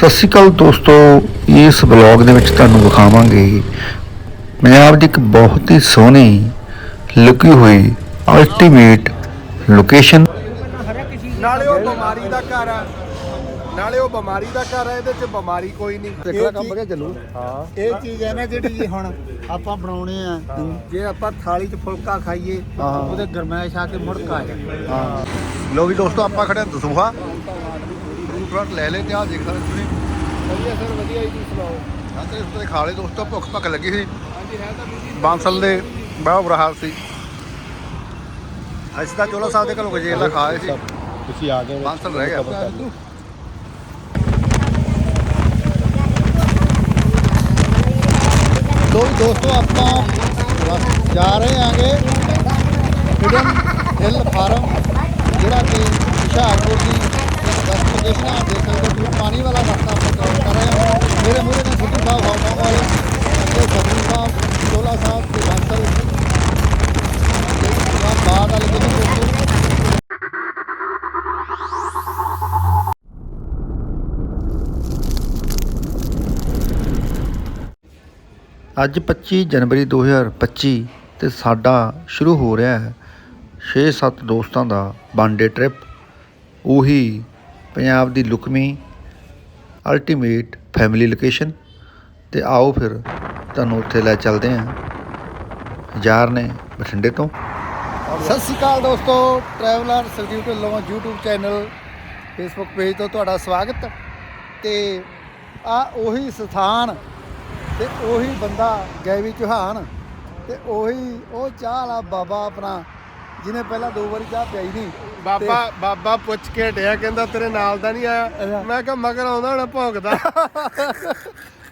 ਸਤਿ ਸ਼੍ਰੀ ਅਕਾਲ ਦੋਸਤੋ ਇਸ ਵਲੌਗ ਦੇ ਵਿੱਚ ਤੁਹਾਨੂੰ ਦਿਖਾਵਾਂਗੇ ਪੰਜਾਬ ਦੀ ਇੱਕ ਬਹੁਤ ਹੀ ਸੋਹਣੀ ਲੁਕੀ ਹੋਈ ਅਲਟੀਮੇਟ ਲੋਕੇਸ਼ਨ ਨਾਲੇ ਉਹ ਬਿਮਾਰੀ ਦਾ ਘਰ ਆ। ਨਾਲੇ ਉਹ ਬਿਮਾਰੀ ਦਾ ਘਰ ਆ ਇਹਦੇ ਚ ਬਿਮਾਰੀ ਕੋਈ ਨਹੀਂ। ਦੇਖਣਾ ਕੰਮ ਵਧੀਆ ਚੱਲੂ। ਹਾਂ। ਇਹ ਚੀਜ਼ ਹੈ ਨਾ ਜਿਹੜੀ ਜੀ ਹੁਣ ਆਪਾਂ ਬਣਾਉਣੇ ਆ। ਜੇ ਆਪਾਂ ਥਾਲੀ 'ਚ ਫੁਲਕਾ ਖਾਈਏ। ਉਹਦੇ ਗਰਮੈਸ਼ ਆ ਕੇ ਮੁੜਕ ਆ ਹਾਂ। ਲੋ ਵੀ ਦੋਸਤੋ ਆਪਾਂ ਖੜੇ ਦਸੂਹਾ। ਫਰਟ ਲੈ ਲੈ ਤੇ ਆ ਦੇਖ ਸਕਦੇ ਤੁਸੀਂ। ਵਧੀਆ ਸਰ ਵਧੀਆ ਜੀ ਸੁਣਾਓ? ਹਾਂ ਤੇ ਉਸ ਤੇ ਖਾ ਲਏ ਦੋਸਤੋ ਭੁੱਖ ਭੱਖ ਲੱਗੀ ਸੀ। ਹਾਂਜੀ ਹੈ ਤਾਂ ਬੀਜੀ ਬਾਂਸਲ ਦੇ ਬੜਾ ਬੁਰਾ ਹਾਲ ਸੀ। ਅਸੀਂ ਤਾਂ ਚੋਲਾ ਸਾਹਿਬ ਦੇ ਘਰੋਂ ਗਜੇਲਾ ਖਾਏ ਸੀ। ਤੁਸੀਂ ਆ ਗਏ ਬਾਂਸਲ ਰਹਿ ਗਿਆ। ਲੋ ਦੋਸਤੋ ਆਪਾਂ ਬਸ ਜਾ ਰਹੇ ਆਂਗੇ ਹਿਡਨ ਹਿੱਲ ਫਾਰਮ ਜਿਹੜਾ ਕਿ ਹੁਸ਼ਿਆਰਪੁਰ ਦੀ ਬੈਸਟ ਲੋਕੇਸ਼ਨ ਆ ਦੇਖ ਪਾਣੀ ਵਾਲਾ ਰਸਤਾ ਆਪਾਂ ਕ੍ਰੋਸ ਕਰ ਰਹੇ ਹਾਂ। ਮੇਰੇ ਮੂਹਰੇ ਨੇ ਸਿੱਧੂ ਸਾਹਿਬ ਹੌਂਕੌਂਗ ਵਾਲੇ ਅੱਗੇ ਸਬਰੀ ਸਾਹਿਬ, ਚੋਲਾ ਸਾਹਿਬ, ਤੇ ਬਾਂਸਲ ਤੇ ਵਾਲੇ ਕਿਹਨੂੰ ਦੋਸਤੋ ਅੱਜ 25 ਜਨਵਰੀ 2025 ਤੇ ਸਾਡਾ ਸ਼ੁਰੂ ਹੋ ਰਿਹਾ ਹੈ 6-7 ਦੋਸਤਾਂ ਦਾ ਵਨਡੇ ਟ੍ਰਿਪ ਉਹੀ ਪੰਜਾਬ ਦੀ ਲੁਕਮੀ ਅਲਟੀਮੇਟ ਫੈਮਿਲੀ ਲੋਕੇਸ਼ਨ ਤੇ ਆਓ ਫਿਰ ਤੁਹਾਨੂੰ ਉੱਥੇ ਲੈ ਚੱਲਦੇ ਹਾਂ। ਯਾਰ ਨੇ ਬਠਿੰਡੇ ਤੋਂ। ਸਤਿ ਸ਼੍ਰੀ ਅਕਾਲ ਦੋਸਤੋ traveller Sardeep Dhillon YouTube channel Facebook page ਤੋਂ ਤੁਹਾਡਾ ਸਵਾਗਤ। ਤੇ ਆ ਉਹੀ ਸਥਾਨ ਤੇ ਉਹੀ ਬੰਦਾ ਗੈਵੀ ਚੌਹਾਨ ਤੇ ਉਹੀ ਉਹ ਚਾਹ ਵਾਲਾ ਬਾਬਾ ਆਪਣਾ ਜਿਹਨੇ ਪਹਿਲਾਂ ਦੋ ਵਾਰੀ ਚਾਹ ਪਿਆਈ ਨਹੀਂ ਬਾਬਾ ਬਾਬਾ ਪੁੱਛ ਕੇ ਹਟਿਆ ਕਹਿੰਦਾ ਤੇਰੇ ਨਾਲ ਦਾ ਨਹੀਂ ਆਇਆ। ਮੈਂ ਕਿਹਾ ਮਗਰ ਆਉਂਦਾ ਹੁਣ ਭੌਂਕਦਾ।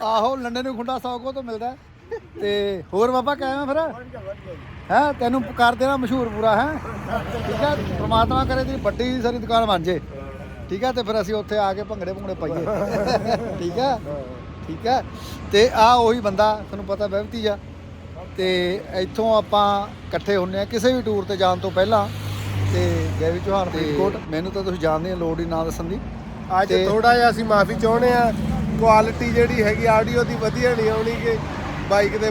ਆਹੋ ਲੰਡੇ ਨੂੰ ਖੁੰਡਾ ਸੌ ਕੋ ਤੋਂ ਮਿਲਦਾ। ਤੇ ਹੋਰ ਬਾਬਾ ਕਾਇਮ ਫਿਰ? ਹੈ ਤੈਨੂੰ ਕਰ ਦੇਣਾ ਮਸ਼ਹੂਰ ਪੂਰਾ ਹੈ? ਠੀਕ ਹੈ ਪ੍ਰਮਾਤਮਾ ਕਰੇ ਤੇਰੀ ਵੱਡੀ ਸਾਰੀ ਦੁਕਾਨ ਬਣ ਜੇ। ਠੀਕ ਹੈ ਤੇ ਫਿਰ ਅਸੀਂ ਉੱਥੇ ਆ ਕੇ ਭੰਗੜੇ ਭੰਗੜੇ ਪਾਈਏ। ਠੀਕ ਹੈ ਠੀਕ ਹੈ। ਤੇ ਆ ਉਹੀ ਬੰਦਾ ਤੁਹਾਨੂੰ ਪਤਾ ਬਹਿਬਤੀ ਆ। ਤੇ ਇੱਥੋਂ ਆਪਾਂ ਇਕੱਠੇ ਹੁੰਨੇ ਆ ਕਿਸੇ ਵੀ ਟੂਰ ਤੇ ਜਾਣ ਤੋਂ ਪਹਿਲਾਂ ਤੇ ਗੈਵੀ ਚੌਹਾਨ ਫਰੀਦਕੋਟ। ਮੈਨੂੰ ਤਾਂ ਤੁਸੀਂ ਜਾਣਦੇ ਹੋ ਲੋੜ ਹੀ ਨਾ ਦੱਸਣ ਦੀ। ਅੱਜ ਤੇ- ਥੋੜਾ ਜਿਹਾ ਅਸੀਂ ਮਾਫੀ ਚਾਹੁੰਦੇ ਆ ਕੁਆਲਿਟੀ ਜਿਹੜੀ ਹੈਗੀ ਆਡੀਓ ਦੀ ਵਧੀਆ ਨਹੀਂ ਆਉਣੀ ਕਿ ਬਾਈਕ ਦੇ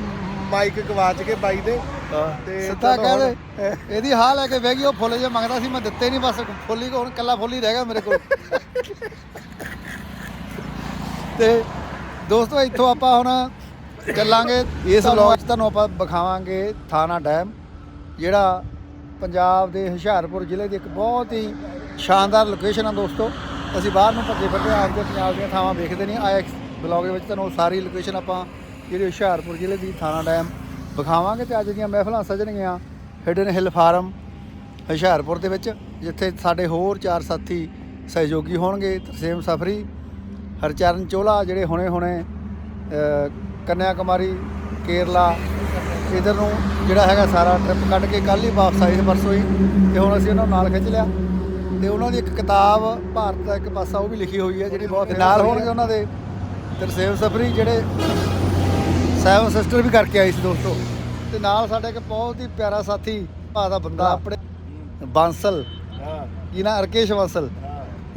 ਮਾਈਕ ਗਵਾਚ ਕੇ ਬਾਈ ਦੇ। ਤੇ ਸਿੱਧਾ ਚਲੋ ਕਹਿ ਹੁਣ- ਦੇ ਇਹਦੀ ਹਾਲ ਲੈ ਕੇ ਬਹਿ ਗਈ ਉਹ ਫੁੱਲ ਜੇ ਮੰਗਦਾ ਸੀ ਮੈਂ ਦਿੱਤੇ ਨਹੀਂ ਬਸ ਫੁੱਲੀ ਹੁਣ ਕੱਲਾ ਫੁੱਲ ਹੀ ਰਹਿ ਗਿਆ ਮੇਰੇ ਕੋਲ। ਤੇ ਦੋਸਤੋ ਇੱਥੋਂ ਆਪਾਂ ਹੁਣ ਚੱਲਾਂਗੇ ਇਸ ਵਲੌਗ 'ਚ ਤੁਹਾਨੂੰ ਆਪਾਂ ਵਿਖਾਵਾਂਗੇ ਥਾਣਾ ਡੈਮ ਜਿਹੜਾ ਪੰਜਾਬ ਦੇ ਹੁਸ਼ਿਆਰਪੁਰ ਜ਼ਿਲ੍ਹੇ ਦੀ ਇੱਕ ਬਹੁਤ ਹੀ ਸ਼ਾਨਦਾਰ ਲੋਕੇਸ਼ਨ ਆ ਦੋਸਤੋ। ਅਸੀਂ ਬਾਹਰ ਨੂੰ ਭੱਜੇ ਫਿਰਦੇ ਆਂ ਆਪਦੇ ਪੰਜਾਬ ਦੀਆਂ ਥਾਵਾਂ ਵੇਖਦੇ ਨਹੀਂ। ਆਇਆ ਵਲੌਗ ਦੇ ਵਿੱਚ ਤੁਹਾਨੂੰ ਸਾਰੀ ਲੋਕੇਸ਼ਨ ਆਪਾਂ ਜਿਹੜੀ ਹੁਸ਼ਿਆਰਪੁਰ ਜ਼ਿਲ੍ਹੇ ਦੀ ਥਾਣਾ ਡੈਮ ਵਿਖਾਵਾਂਗੇ ਤੇ ਅੱਜ ਦੀਆਂ ਮਹਿਫਲਾਂ ਸਜਣਗੀਆਂ ਹਿਡਨ ਹਿੱਲ ਫਾਰਮ ਹੁਸ਼ਿਆਰਪੁਰ ਦੇ ਵਿੱਚ ਜਿੱਥੇ ਸਾਡੇ ਹੋਰ ਚਾਰ ਸਾਥੀ ਸਹਿਯੋਗੀ ਹੋਣਗੇ ਤਰਸੇਮ ਸਫਰੀ ਹਰਚਰਨ ਚੋਲਾ ਜਿਹੜੇ ਹੁਣੇ ਹੁਣੇ ਕੰਨਿਆ ਕੁਮਾਰੀ ਕੇਰਲਾ ਇਧਰ ਨੂੰ ਜਿਹੜਾ ਹੈਗਾ ਸਾਰਾ ਟ੍ਰਿਪ ਕੱਢ ਕੇ ਕੱਲ ਹੀ ਵਾਪਸ ਆਏ ਪਰਸੋਂ ਹੀ ਤੇ ਹੁਣ ਅਸੀਂ ਉਹਨਾਂ ਨੂੰ ਨਾਲ ਖਿੱਚ ਲਿਆ ਤੇ ਉਹਨਾਂ ਦੀ ਇੱਕ ਕਿਤਾਬ ਭਾਰਤ ਦਾ ਇੱਕ ਪਾਸਾ ਉਹ ਵੀ ਲਿਖੀ ਹੋਈ ਹੈ ਜਿਹੜੀ ਬਹੁਤ ਨਾਲ ਹੋਣਗੇ ਉਹਨਾਂ ਦੇ ਤਰਸੇਮ ਸਫਰੀ ਜਿਹੜੇ ਸੈਵਨ ਸਿਸਟਰ ਵੀ ਕਰਕੇ ਆਈ ਸੀ ਦੋਸਤੋ ਤੇ ਨਾਲ ਸਾਡੇ ਇੱਕ ਬਹੁਤ ਹੀ ਪਿਆਰਾ ਸਾਥੀ ਭਾ ਦਾ ਬੰਦਾ ਆਪਣੇ ਬਾਂਸਲ ਹਾਂ। ਕੀ ਨਾ? ਅਰਕੇਸ਼ ਬਾਂਸਲ।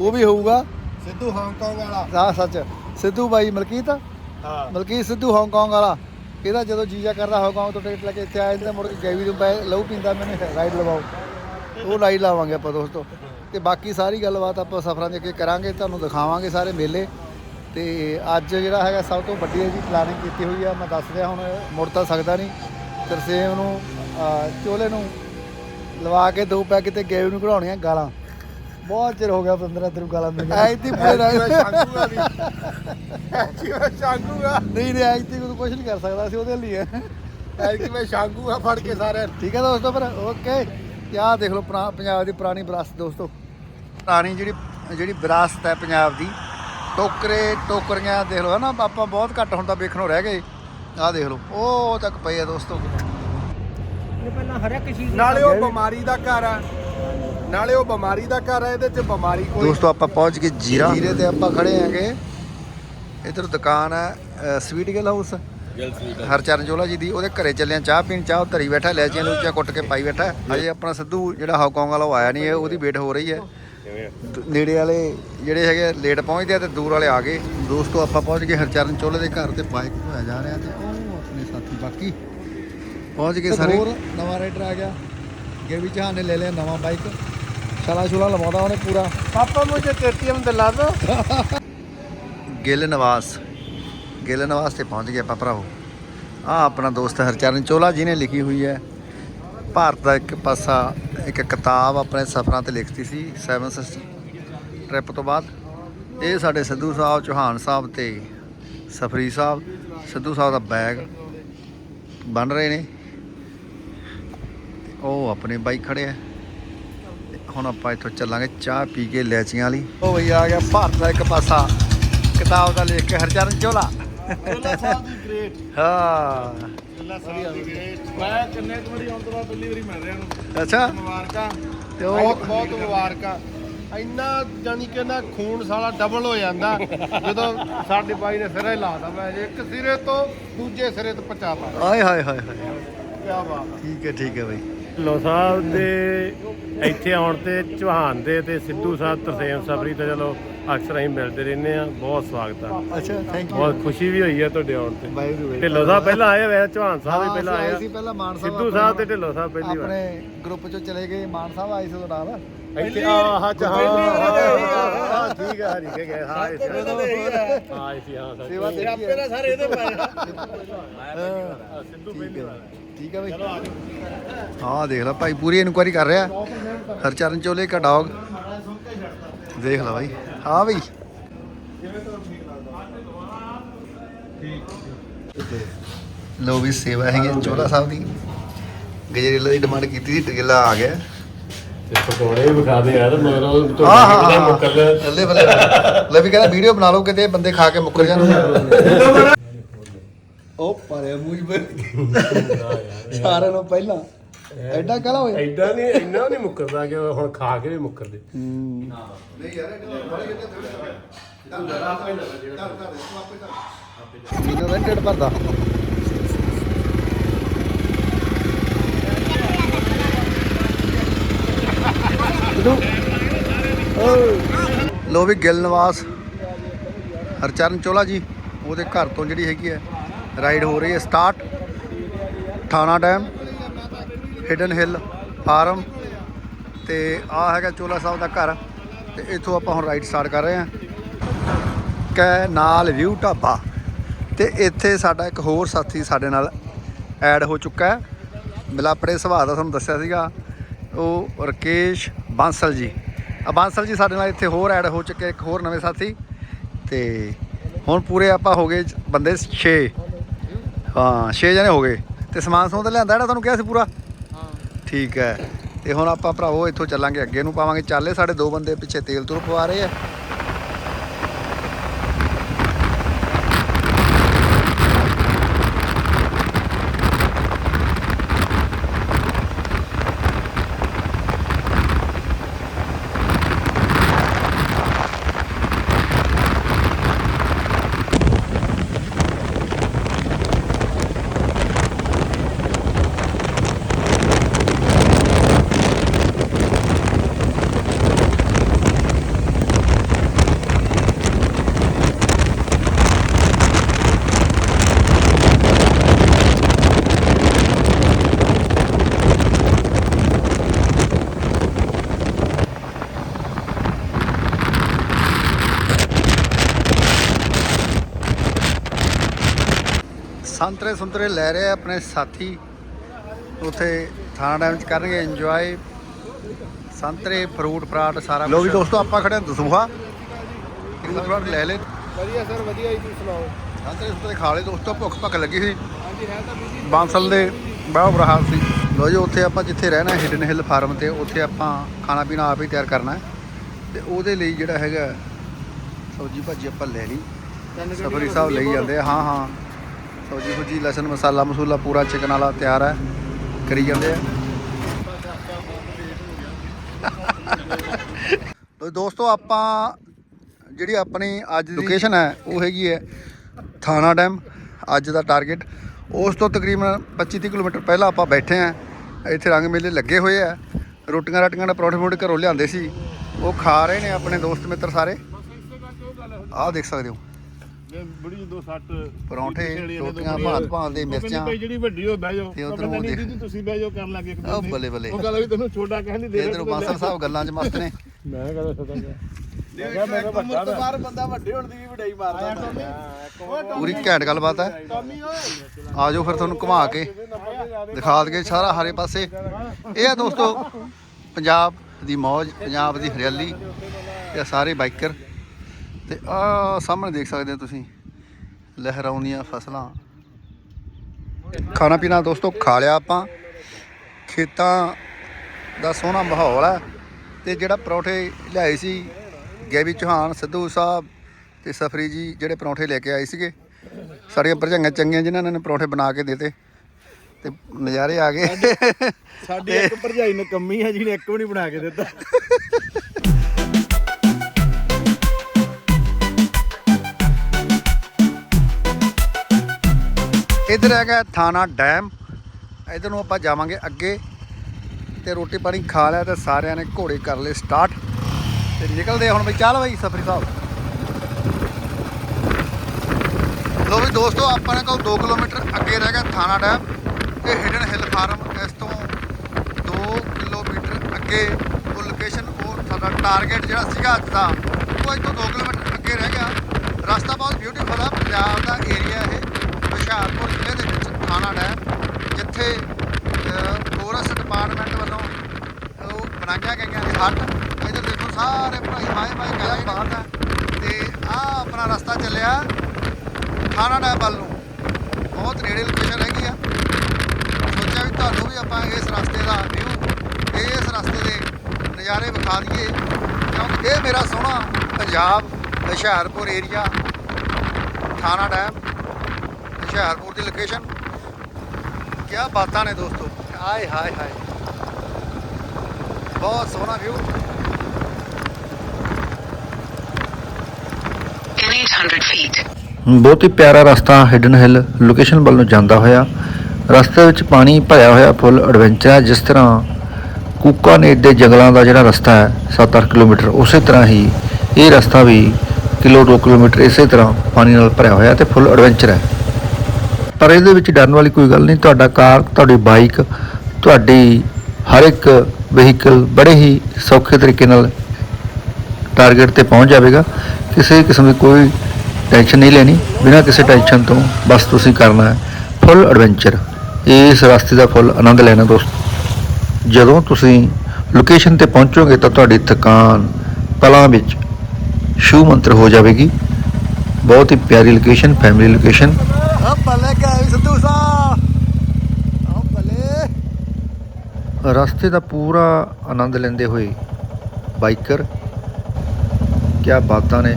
ਉਹ ਵੀ ਹੋਊਗਾ। ਸਿੱਧੂ ਹਾਂਗਕਾਂਗ ਵਾਲਾ। ਹਾਂ ਸੱਚ। ਸਿੱਧੂ ਬਾਈ ਮਲਕੀਤ ਹਾਂ। ਮਲਕੀਤ ਸਿੱਧੂ ਹਾਂਗਕਾਂਗ ਵਾਲਾ। ਇਹਦਾ ਜਦੋਂ ਜੀਜਾ ਕਰਦਾ ਹਾਂਗਕਾਂਗ ਤੋਂ ਟਿਕਟ ਲੈ ਕੇ ਇੱਥੇ ਆਇਆ ਜਾਂਦਾ ਮੁੜ ਕੇ ਗੈਵੀ ਨੂੰ ਪੈ ਲਹੂ ਪੀਂਦਾ ਮੈਨੂੰ ਰਾਈਡ ਲਵਾਓ। ਉਹ ਰਾਈਡ ਲਾਵਾਂਗੇ ਆਪਾਂ ਦੋਸਤੋ। ਤੇ ਬਾਕੀ ਸਾਰੀ ਗੱਲਬਾਤ ਆਪਾਂ ਸਫ਼ਰਾਂ ਦੇ ਅੱਗੇ ਕਰਾਂਗੇ, ਤੁਹਾਨੂੰ ਦਿਖਾਵਾਂਗੇ ਸਾਰੇ ਮੇਲੇ। ਤੇ ਅੱਜ ਜਿਹੜਾ ਹੈਗਾ ਸਭ ਤੋਂ ਵੱਡੀ ਇਹਦੀ ਪਲਾਨਿੰਗ ਕੀਤੀ ਹੋਈ ਆ। ਮੈਂ ਦੱਸ ਰਿਹਾ ਹੁਣ, ਮੁੜ ਤਾਂ ਸਕਦਾ ਨਹੀਂ। ਤਰਸੇਮ ਨੂੰ ਚੋਲੇ ਨੂੰ ਲਵਾ ਕੇ ਦੋ ਪੈਕ ਤੇ ਗੈਵੀ ਨੂੰ ਕਢਾਉਣੀਆਂ ਗਾਲਾਂ। ਬਹੁਤ ਚਿਰ ਹੋ ਗਿਆ ਬੰਦਰਾ ਤੇਰੇ ਗਾਲਾਂ ਮੈਨੂੰ ਐਤੀ ਪੂਰੇ ਐਤਕੀ ਮੈਂ ਰਹਿ ਛਾਂਗੂਗਾ ਵੀ ਛਾਂਗੂਗਾ ਨਹੀਂ। ਨਹੀਂ ਐਤੀ ਕੋਈ ਕੁਝ ਨਹੀਂ ਕਰ ਸਕਦਾ ਸੀ ਉਹਦੇ ਲਈ ਹੈ ਐਤਕੀ ਮੈਂ ਛਾਂਗੂਗਾ ਫੜ ਕੇ ਸਾਰਿਆਂ ਨੂੰ। ਠੀਕ ਹੈ ਦੋਸਤੋ ਫਿਰ ਓਕੇ। ਆਹ ਦੇਖ ਲਓ ਪੁਰਾ- ਪੰਜਾਬ ਦੀ ਪੁਰਾਣੀ ਵਿਰਾਸਤ ਦੋਸਤੋ। ਪੁਰਾਣੀ ਜਿਹੜੀ ਜਿਹੜੀ ਵਿਰਾਸਤ ਹੈ ਪੰਜਾਬ ਦੀ ਟੋਕਰੇ ਟੋਕਰੀਆਂ ਦੇਖ ਲਓ ਹਨਾ ਆਪਾਂ ਬਹੁਤ ਘੱਟ ਹੁਣ ਤਾਂ ਵੇਖਣੋਂ ਰਹਿ ਗਏ। ਆਹ ਦੇਖ ਲਓ ਉਹ ਤੱਕ ਪਏ ਆ ਦੋਸਤੋ। ਨਾਲੇ ਉਹ ਬਿਮਾਰੀ ਦਾ ਘਰ ਆ। ਨਾਲੇ ਉਹ ਬਿਮਾਰੀ ਦਾ ਘਰ ਆ ਇਹਦੇ ਚ ਬਿਮਾਰੀ ਕੋਈ ਦੋਸਤੋ ਆਪਾਂ ਪਹੁੰਚ ਗਏ ਜੀਰਾ। ਜੀਰੇ ਤੇ ਆਪਾਂ ਖੜੇ ਆਂਗੇ ਇਧਰ ਦੁਕਾਨ ਹੈ ਸਵੀਟ ਗਿਲ ਹਾਊਸ ਹਰਚਰਨ ਚੋਲਾ ਜੀ ਦੀ। ਉਹਦੇ ਘਰੇ ਚੱਲੇ ਆ ਚਾਹ ਪੀਣ ਚਾਹ ਉਹ ਧਰੀ ਬੈਠਾ ਲੈ ਚੀਆਂ ਲੂਚੀਆਂ ਕੁੱਟ ਕੇ ਪਾਈ ਬੈਠਾ। ਅਜੇ ਆਪਣਾ ਸਿੱਧੂ ਜਿਹੜਾ ਹਾਂਗਕਾਂਗ ਵਾਲਾ ਉਹ ਆਇਆ ਨਹੀਂ ਹੈ ਉਹਦੀ ਵੇਟ ਹੋ ਰਹੀ ਹੈ। ਨੇੜੇ ਵਾਲੇ ਜਿਹੜੇ ਹੈਗੇ ਲੇਟ ਪਹੁੰਚਦੇ ਆ ਤੇ ਦੂਰ ਵਾਲੇ ਆ ਗਏ। ਦੋਸਤੋ ਆਪਾਂ ਪਹੁੰਚ ਗਏ ਹਰਚਰਨ ਚੋਲੇ ਦੇ ਘਰ ਤੇ ਬਾਈਕ ਧੋਇਆ ਜਾ ਰਿਹਾ ਤੇ ਉਹ ਆਪਣੇ ਸਾਥੀ ਬਾਕੀ। ਪਹੁੰਚ ਗਏ ਸਾਰੇ। ਹੋਰ ਨਵਾਂ ਰਾਈਡਰ ਆ ਗਿਆ। ਗੇਵੀ ਚਾਹ ਨੇ ਲੈ ਲਿਆ ਨਵਾਂ ਬਾਈਕ। ਛਲਾ ਛੁਲਾ ਲਵਾਉਂਦਾ ਉਹਨੇ ਪੂਰਾ। ਪਾਪਾ ਮੁਝੇ KTM ਦਿਲਾ ਦੋ। ਗਿੱਲ ਨਿਵਾਸ। ਗਿੱਲ ਨਿਵਾਸ ਤੇ ਪਹੁੰਚ ਗਏ ਆਪਾਂ ਭਰਾਓ ਆ ਆਪਣਾ ਦੋਸਤ ਹਰਚਰਨ ਚੋਲਾ ਜੀ ਨੇ ਲਿਖੀ ਹੋਈ ਹੈ। ਭਾਰਤ ਦਾ ਇੱਕ ਪਾਸਾ ਇੱਕ ਕਿਤਾਬ ਆਪਣੇ ਸਫ਼ਰਾਂ ਤੇ ਲਿਖਤੀ ਸੀ ਸੈਵਨ ਸਿਸਟਰ ਟ੍ਰਿਪ ਤੋਂ ਬਾਅਦ ਇਹ ਸਾਡੇ ਸਿੱਧੂ ਸਾਹਿਬ ਚੌਹਾਨ ਸਾਹਿਬ ਤੇ ਸਫਰੀ ਸਾਹਿਬ ਸਿੱਧੂ ਸਾਹਿਬ ਦਾ ਬੈਗ ਬਣ ਰਹੇ ਨੇ। ਉਹ ਆਪਣੇ ਬਾਈਕ ਖੜੇ ਆ। ਹੁਣ ਆਪਾਂ ਇੱਥੋਂ ਚੱਲਾਂਗੇ ਚਾਹ ਪੀ ਕੇ ਲੈਚੀਆਂ ਵਾਲੀ। ਉਹ ਬਈ ਆ ਗਿਆ ਭਾਰਤ ਦਾ ਇੱਕ ਪਾਸਾ। ਕਿਤਾਬ ਦਾ ਲਿਖ ਕੇ ਹਰਚਰਨ ਚੋਲਾ। ਚੋਲਾ ਸਾਹਿਬ ਦੀ ਗ੍ਰੇਟ ਹਾਂ। ਚੋਲਾ ਸਾਹਿਬ ਦੀ ਗ੍ਰੇਟ ਮੈਂ ਕਿੰਨੇ ਕੁ ਵਾਰੀ ਆਉਣ ਤੋਂ ਬਾਅਦ ਪਹਿਲੀ ਵਾਰੀ ਮਿਲ ਰਿਹਾ ਨੂੰ ਅੱਛਾ। ਮੁਬਾਰਕਾਂ। ਤੇ ਉਹ- ਬਹੁਤ ਬਹੁਤ ਮੁਬਾਰਕਾਂ। ਇੰਨਾ ਜਾਨੀ ਕਿ ਨਾ ਖੂਨ ਸਾਲਾ ਡਬਲ ਹੋ ਜਾਂਦਾ। ਜਦੋਂ ਸਾਡੇ ਬਾਈ ਨੇ ਸਿਰੇ ਲਾਦਾ ਮੈਂ ਇੱਕ ਸਿਰੇ ਤੋਂ ਦੂਜੇ ਸਿਰੇ ਤੋਂ ਪਹੁੰਚਾਤਾ ਆਏ ਹਾਏ ਹਾਏ ਹਾਏ। ਕੀ ਬਾਤ। ਠੀਕ ਹੈ ਠੀਕ ਹੈ ਬਈ। ਢਿੱਲੋਂ ਸਾਹਿਬ ਦੇ ਇੱਥੇ ਆਉਣ ਤੇ ਚੌਹਾਨ ਦੇ ਤੇ ਸਿੱਧੂ ਸਾਹਿਬ ਤਰਸੇਮ ਸਬਰੀ ਤੇ ਚਲੋ ਅਕਸਰ ਅਸੀਂ ਮਿਲਦੇ ਰਹਿੰਦੇ ਆ ਬਹੁਤ ਸਵਾਗਤ ਆ। ਅੱਛਾ ਥੈਂਕ ਯੂ ਬਹੁਤ ਖੁਸ਼ੀ ਵੀ ਹੋਈ ਹੈ ਤੁਹਾਡੇ ਆਉਣ ਤੇ। ਨੂੰ ਢਿੱਲੋਂ ਸਾਹਿਬ ਪਹਿਲਾਂ ਆਏ ਹੋਏ ਆ ਚੌਹਾਨ ਸਾਹਿਬ ਵੀ ਪਹਿਲਾਂ ਆਏ ਆ। ਸੀ ਪਹਿਲਾਂ ਮਾਨ ਸਾਹਿਬ ਸਿੱਧੂ ਸਾਹਿਬ ਤੇ ਢਿੱਲੋਂ ਸਾਹਿਬ ਪਹਿਲੀ ਵਾਰ। ਆਪਣੇ ਗਰੁੱਪ ਚੋਂ ਚਲੇ ਗਏ। ਮਾਨ ਸਾਹਿਬ ਆਏ ਸੀ ਨਾਲ। ਇੱਥੇ ਆ ਹਾਂ ਹਾਂ ਠੀਕ ਹੈ ਠੀਕ ਹੈ ਗਏ ਹਾਂ ਇਸ ਹਾਂ ਇਸ ਹਾਂ। ਸੇਵਾ ਦੇਖੀ ਹੈ ਸਾਰੇ ਇਹਦੇ ਹਾਂ, ਸਿੱਧੂ ਠੀਕ ਪਹਿਲੀ ਹੈ ਵਾਰ ਠੀਕ ਹੈ ਬਈ। ਹਾਂ ਦੇਖ ਲੈ ਭਾਈ ਪੂਰੀ ਇਨਕੁਆਇਰੀ ਕਰ ਰਿਹਾ। ਹਰਚਰਨ ਚੋਲੇ ਕਾ ਡੌਗ। ਦੇਖ ਲੈ ਭਾਈ ਹਾਂ ਬਈ। ਲੋ ਵੀ ਸੇਵਾ ਹੈਗੀ ਚੋਲਾ ਸਾਹਿਬ ਦੀ। ਗਜਰੇਲਾ ਦੀ ਡਿਮਾਂਡ ਕੀਤੀ ਸੀ ਟਗੇਲਾ ਆ ਗਿਆ। ਪਕੌੜੇ ਵੀ ਵਿਖਾ ਦੇ ਯਾਰ ਮਗਰੋਂ ਹਾਂ ਹਾਂ ਹਾਂ ਬੱਲੇ ਬੱਲੇ। ਲੈ ਵੀ ਕਹਿੰਦਾ ਵੀਡੀਓ ਬਣਾ ਲਓ ਕਿਤੇ ਬੰਦੇ ਖਾ ਕੇ ਮੁੱਕਰ ਜਾਣ। ਉਹ ਪਰੇ ਮੂੰਹ ਬਰ ਸਾਰਿਆਂ ਨੂੰ ਪਹਿਲਾਂ। ਐਡਾ ਕਲਾ ਹੋਇਆ? ਐਡਾ ਨਹੀਂ ਇੰਨਾ ਨਹੀਂ ਮੁੱਕਰਦਾ ਕਿ ਹੁਣ ਖਾ ਕੇ ਵੀ ਮੁੱਕਰਦੇ ਨਹੀਂ ਯਾਰ ਮੈਨੂੰ ਰੈਂਟਡ ਭਰਦਾ। ਲੋ ਵੀ ਗਿੱਲ ਨਿਵਾਸ। ਹਰਚਰਨ ਚੋਲਾ ਜੀ, ਉਹਦੇ ਘਰ ਤੋਂ ਜਿਹੜੀ ਹੈਗੀ ਹੈ ਰਾਈਡ ਹੋ ਰਹੀ ਹੈ ਸਟਾਰਟ ਥਾਣਾ ਡੈਮ ਹਿਡਨ ਹਿੱਲ ਫਾਰਮ ਤੇ ਆ ਹੈਗਾ ਚੋਲਾ ਸਾਹਿਬ ਦਾ ਘਰ। ਤੇ ਇੱਥੋਂ ਆਪਾਂ ਹੁਣ ਰਾਈਡ ਸਟਾਰਟ ਕਰ ਰਹੇ ਹਾਂ। ਕੈ ਨਾਲ ਵਿਊ ਢਾਬਾ। ਤੇ ਇੱਥੇ ਸਾਡਾ ਇੱਕ ਹੋਰ ਸਾਥੀ ਸਾਡੇ ਨਾਲ ਐਡ ਹੋ ਚੁੱਕਾ ਹੈ। ਮਿਲਾਪੜੇ ਸੁਭਾਅ ਦਾ ਤੁਹਾਨੂੰ ਦੱਸਿਆ ਸੀਗਾ। ਉਹ ਰਕੇਸ਼ ਬਾਂਸਲ ਜੀ। ਆ ਬਾਂਸਲ ਜੀ ਸਾਡੇ ਨਾਲ ਇੱਥੇ ਹੋਰ ਐਡ ਹੋ ਚੁੱਕੇ ਇੱਕ ਹੋਰ ਨਵੇਂ ਸਾਥੀ। ਤੇ ਹੁਣ ਪੂਰੇ ਆਪਾਂ ਹੋ ਗਏ ਬੰਦੇ 6 ਹਾਂ 6 ਜਣੇ ਹੋ ਗਏ। ਤੇ ਸਮਾਨ ਸਮੂਨ ਤਾਂ ਲਿਆਂਦਾ ਜਿਹੜਾ ਤੁਹਾਨੂੰ ਕਿਹਾ ਸੀ ਪੂਰਾ? ਠੀਕ ਹੈ। ਤੇ ਹੁਣ ਆਪਾਂ ਭਰਾਵੋ ਇੱਥੋਂ ਚੱਲਾਂਗੇ ਅੱਗੇ ਨੂੰ ਪਾਵਾਂਗੇ ਚਾਲੇ। ਸਾਡੇ ਦੋ ਬੰਦੇ ਪਿੱਛੇ ਤੇਲ ਤੁਰ ਪਵਾ ਰਹੇ ਆ। ਸੰਤਰੇ ਸੰਤਰੇ ਲੈ ਰਹੇ ਆ ਆਪਣੇ ਸਾਥੀ। ਉੱਥੇ ਥਾਣਾ ਡੈਮ ਚ ਕਰਨਗੇ ਇੰਜੋਏ ਸੰਤਰੇ ਫਰੂਟ ਫਰਾਟ ਸਾਰਾ ਲੋ ਵੀ ਦੋਸਤੋ ਆਪਾਂ ਖੜੇ ਹਾਂ ਦਸੂਹਾ। ਫਰੂਟ ਫਰਾਟ ਲੈ ਲੈ ਵਧੀਆ ਸਰ ਵਧੀਆ ਜੀ ਤੁਸੀਂ ਸੁਣਾਓ? ਸੰਤਰੇ ਸੰਤਰੇ ਖਾ ਲਏ ਦੋਸਤੋ ਭੁੱਖ ਭੱਖ ਲੱਗੀ ਸੀ। ਹਾਂਜੀ ਹੈ ਤਾਂ ਬੀਜੀ ਬਾਂਸਲ ਦੇ ਬਹੁਤ ਬੁਰਾ ਹਾਲ ਸੀ। ਲੋ ਜੀ ਉੱਥੇ ਆਪਾਂ ਜਿੱਥੇ ਰਹਿਣਾ ਹਿਡਨ ਹਿੱਲ ਫਾਰਮ ਤੇ ਉੱਥੇ ਆਪਾਂ ਖਾਣਾ ਪੀਣਾ ਆਪ ਹੀ ਤਿਆਰ ਕਰਨਾ ਹੈ। ਤੇ ਉਹਦੇ ਲਈ ਜਿਹੜਾ ਹੈਗਾ ਸਬਜੀ ਭਾਜੀ ਆਪਾਂ ਲੈ ਲਈ। ਸਫਰੀ ਸਾਹਿਬ ਲਈ ਜਾਂਦੇ ਹਾਂ ਹਾਂ। ਸਬਜੀ ਭੁਜੀ ਲਸਣ ਮਸਾਲਾ ਮਸੂਲਾ ਪੂਰਾ ਚਿਕਨ ਵਾਲਾ ਤਿਆਰ ਹੈ। ਕਰੀ ਜਾਂਦੇ ਆ। ਤੋ ਦੋਸਤੋ ਆਪਾਂ ਜਿਹੜੀ ਆਪਣੀ ਅੱਜ ਦੀ ਲੋਕੇਸ਼ਨ ਹੈ। ਉਹ ਹੈਗੀ ਹੈ ਥਾਣਾ ਡੈਮ ਅੱਜ ਦਾ ਟਾਰਗੇਟ ਉਸ ਤੋਂ ਤਕਰੀਬਨ 25 30 ਕਿਲੋਮੀਟਰ ਪਹਿਲਾਂ ਆਪਾਂ ਬੈਠੇ ਆ ਇੱਥੇ ਰੰਗ ਮੇਲੇ ਲੱਗੇ ਹੋਏ ਆ। ਰੋਟੀਆਂ ਰਾਟੀਆਂ ਦਾ ਪਰੌਂਠੇ ਪਰੌਂਠੇ ਘਰੋਂ ਲਿਆਂਦੇ ਸੀ। ਉਹ ਖਾ ਰਹੇ ਨੇ ਆਪਣੇ ਦੋਸਤ ਮਿੱਤਰ ਸਾਰੇ। ਆਹ ਦੇਖ ਸਕਦੇ ਹੋ। ਬੜੀ ਦੋ ਸੱਟ ਪਰੌਂਠੇ ਰੋਟੀਆਂ ਭਾਂਤ ਭਾਂਤ ਦੇ ਮਿਰਚਾਂ। ਜਿਹੜੀ ਵੱਡੀ ਹੋ ਬਹਿ ਜਾਓ। ਤੇ ਉੱਧਰੋਂ ਪਤਾ ਨਹੀਂ ਦੇਖ। ਦੀਦੀ ਤੁਸੀਂ ਬਹਿ ਜਾਓ ਕਰਨ ਲੱਗੇ ਇੱਕ ਉਹ ਦੂਜੇ ਬੱਲੇ ਬੱਲੇ। ਉਹ ਗੱਲ ਵੀ ਤੈਨੂੰ ਛੋਟਾ ਕਹਿ ਨਹੀਂ ਦੇ ਇਧਰੋਂ ਬਾਂਸਲ ਸਾਹਿਬ ਗੱਲਾਂ 'ਚ ਮਸਤ ਨੇ। ਮੈਂ ਕਹਿੰਦਾ ਸਦਾ ਮੈਂ ਕਿਹਾ ਮੇਰਾ ਵੱਡਾ ਦਾ ਬਾਹਰ ਬੰਦਾ ਵੱਡੇ ਹੋਣ ਦੀ ਵੀ ਵਡਾਈ ਮਾਰਦਾ। ਪੂਰੀ ਘੈਂਟ ਗੱਲਬਾਤ ਹੈ। ਆ ਜਾਓ ਫਿਰ ਤੁਹਾਨੂੰ ਘੁਮਾ ਕੇ। ਦਿਖਾ ਦਈਏ ਸਾਰਾ ਹਰੇ ਪਾਸੇ। ਇਹ ਆ ਦੋਸਤੋ ਪੰਜਾਬ ਦੀ ਮੌਜ ਪੰਜਾਬ ਦੀ ਹਰਿਆਲੀ। ਇਹ ਸਾਰੇ ਬਾਈਕਰ। ਤੇ ਆ ਸਾਹਮਣੇ ਦੇਖ ਸਕਦੇ ਹੋ ਤੁਸੀਂ ਲਹਿਰਾਉਂਦੀਆਂ ਫਸਲਾਂ। ਖਾਣਾ ਪੀਣਾ ਦੋਸਤੋ ਖਾ ਲਿਆ ਆਪਾਂ। ਖੇਤਾਂ ਦਾ ਸੋਹਣਾ ਮਾਹੌਲ ਹੈ ਤੇ ਜਿਹੜਾ ਪਰੌਠੇ ਲਿਆਏ ਸੀ ਗੈਵੀ ਚੌਹਾਨ ਸਿੱਧੂ ਸਾਹਿਬ ਤੇ ਸਫਰੀ ਜੀ ਜਿਹੜੇ ਪਰੌਂਠੇ ਲੈ ਕੇ ਆਏ ਸੀਗੇ। ਸਾਡੀਆਂ ਭਰਜਾਈਆਂ ਚੰਗੀਆਂ ਜਿਨ੍ਹਾਂ ਨੇ ਪਰੌਂਠੇ ਬਣਾ ਕੇ ਦਿੱਤੇ ਤੇ ਨਜ਼ਾਰੇ ਆ ਗਏ। ਸਾਡੀ ਇੱਕ ਭਰਜਾਈ ਨੇ ਕੰਮੀ ਹੈ ਜਿਹਨੇ ਇੱਕ ਵੀ ਨਹੀਂ ਬਣਾ ਕੇ ਦਿੱਤਾ। ਇਧਰ ਹੈਗਾ ਥਾਣਾ ਡੈਮ। ਇਧਰ ਨੂੰ ਆਪਾਂ ਜਾਵਾਂਗੇ ਅੱਗੇ ਤੇ ਰੋਟੀ ਪਾਣੀ ਖਾ ਲਿਆ ਤੇ ਸਾਰਿਆਂ ਨੇ ਘੋੜੇ ਕਰ ਲਏ ਸਟਾਰਟ ਤੇ ਨਿਕਲਦੇ ਆ ਹੁਣ ਬਈ, ਚੱਲ ਬਈ ਸਫਰੀ ਸਾਹਿਬ। ਲੋ ਵੀ ਦੋਸਤੋ, ਆਪਾਂ ਨੇ ਕੋਲ 2 ਕਿਲੋਮੀਟਰ ਅੱਗੇ ਰਹਿ ਗਿਆ ਥਾਣਾ ਡੈਮ ਤੇ ਹਿਡਨ ਹਿੱਲ ਫਾਰਮ ਇਸ ਤੋਂ 2 ਕਿਲੋਮੀਟਰ ਅੱਗੇ ਉਹ ਲੋਕੇਸ਼ਨ ਉਹ ਸਾਡਾ ਟਾਰਗੇਟ ਜਿਹੜਾ ਸੀਗਾ ਅੱਜ ਦਾ, ਉਹ ਇੱਥੋਂ 2 ਕਿਲੋਮੀਟਰ ਅੱਗੇ ਰਹਿ ਗਿਆ। ਰਸਤਾ ਬਹੁਤ ਬਿਊਟੀਫੁਲ ਆ, ਪੰਜਾਬ ਦਾ ਏਰੀਆ ਇਹ। ਹੁਸ਼ਿਆਰਪੁਰ ਜ਼ਿਲ੍ਹੇ ਦੇ ਵਿੱਚ ਥਾਣਾ ਡੈਮ ਜਿੱਥੇ ਫੋਰੈਸਟ ਡਿਪਾਰਟਮੈਂਟ ਵੱਲੋਂ ਉਹ ਬਣਾਈਆਂ ਗਈਆਂ ਨੇ ਹੱਟ। ਇੱਧਰ ਦੇਖੋ ਸਾਰੇ ਭਾਈ ਭਾਈ ਭਾਈ ਗਏ ਬਾਹਰ ਦਾ ਤੇ ਆ ਆਪਣਾ ਰਸਤਾ ਚੱਲਿਆ ਥਾਣਾ ਡੈਮ ਵੱਲ ਨੂੰ। ਬਹੁਤ ਨੇੜੇ ਲੋਕੇਸ਼ਨ ਹੈਗੀ ਆ। ਸੋਚਿਆ ਵੀ ਤੁਹਾਨੂੰ ਵੀ ਆਪਾਂ ਇਸ ਰਸਤੇ ਦਾ ਵਿਊ ਇਸ ਰਸਤੇ ਦੇ ਨਜ਼ਾਰੇ ਵਿਖਾ ਦਈਏ। ਕਿਉਂਕਿ ਇਹ ਮੇਰਾ ਸੋਹਣਾ ਪੰਜਾਬ, ਹੁਸ਼ਿਆਰਪੁਰ ਏਰੀਆ ਥਾਣਾ ਡੈਮ। ਹੁਸ਼ਿਆਰਪੁਰ ਦੀ ਲੋਕੇਸ਼ਨ ਕੀ ਬਾਤਾਂ ਨੇ ਦੋਸਤੋ। ਆਏ ਹਾਏ ਹਾਏ। ਬਹੁਤ ਸੋਹਣਾ ਵਿਊ In 800 feet, ਬਹੁਤ ਹੀ ਪਿਆਰਾ ਰਸਤਾ ਹਿਡਨ ਹਿੱਲ ਲੋਕੇਸ਼ਨ ਵੱਲੋਂ ਜਾਂਦਾ ਹੋਇਆ। ਰਸਤੇ ਵਿੱਚ ਪਾਣੀ ਭਰਿਆ ਹੋਇਆ ਫੁੱਲ ਐਡਵੈਂਚਰ ਹੈ ਜਿਸ ਤਰ੍ਹਾਂ ਕੂਕਾਨੇਟ ਦੇ ਜੰਗਲਾਂ ਦਾ ਜਿਹੜਾ ਰਸਤਾ ਹੈ 7-8 ਕਿਲੋਮੀਟਰ ਉਸੇ ਤਰ੍ਹਾਂ ਹੀ ਇਹ ਰਸਤਾ ਵੀ ਕਿਲੋ 2 ਕਿਲੋਮੀਟਰ ਇਸੇ ਤਰ੍ਹਾਂ ਪਾਣੀ ਨਾਲ ਭਰਿਆ ਹੋਇਆ ਤੇ ਫੁੱਲ ਐਡਵੈਂਚਰ ਹੈ। ਪਰ ਇਹਦੇ ਵਿੱਚ ਡਰਨ ਵਾਲੀ ਕੋਈ ਗੱਲ ਨਹੀਂ, ਤੁਹਾਡਾ ਕਾਰ, ਤੁਹਾਡੀ ਬਾਈਕ, ਤੁਹਾਡੀ ਹਰ ਇੱਕ ਵਹੀਕਲ ਬੜੇ ਹੀ ਸੌਖੇ ਤਰੀਕੇ ਨਾਲ ਟਾਰਗੇਟ ਤੇ ਪਹੁੰਚ ਜਾਵੇਗਾ। ਕਿਸੇ ਕਿਸਮ ਦੀ ਕੋਈ ਟੈਨਸ਼ਨ ਨਹੀਂ ਲੈਣੀ, ਬਿਨਾਂ ਕਿਸੇ ਟੈਨਸ਼ਨ ਤੋਂ ਬਸ ਤੁਸੀਂ ਕਰਨਾ ਹੈ। ਫੁੱਲ ਐਡਵੈਂਚਰ ਇਸ ਰਸਤੇ ਦਾ ਫੁੱਲ ਆਨੰਦ ਲੈਣਾ ਦੋਸਤ। ਜਦੋਂ ਤੁਸੀਂ ਲੋਕੇਸ਼ਨ ਤੇ ਪਹੁੰਚੋਗੇ ਤਾਂ ਤੁਹਾਡੀ ਥਕਾਨ ਪਲਾਂ ਵਿੱਚ ਸ਼ੂ ਮੰਤਰ ਹੋ ਜਾਵੇਗੀ। ਬਹੁਤ ਹੀ ਪਿਆਰੀ ਲੋਕੇਸ਼ਨ ਫੈਮਿਲੀ ਲੋਕੇਸ਼ਨ ਆ ਬੱਲੇ ਗਏ ਸਿੱਧੂ ਸਾਹਿਬ ਆ ਬੱਲੇ ਰਸਤੇ ਦਾ ਪੂਰਾ ਆਨੰਦ ਲੈਂਦੇ ਹੋਏ ਬਾਈਕਰ, ਕਿਆ ਬਾਤਾਂ ਨੇ,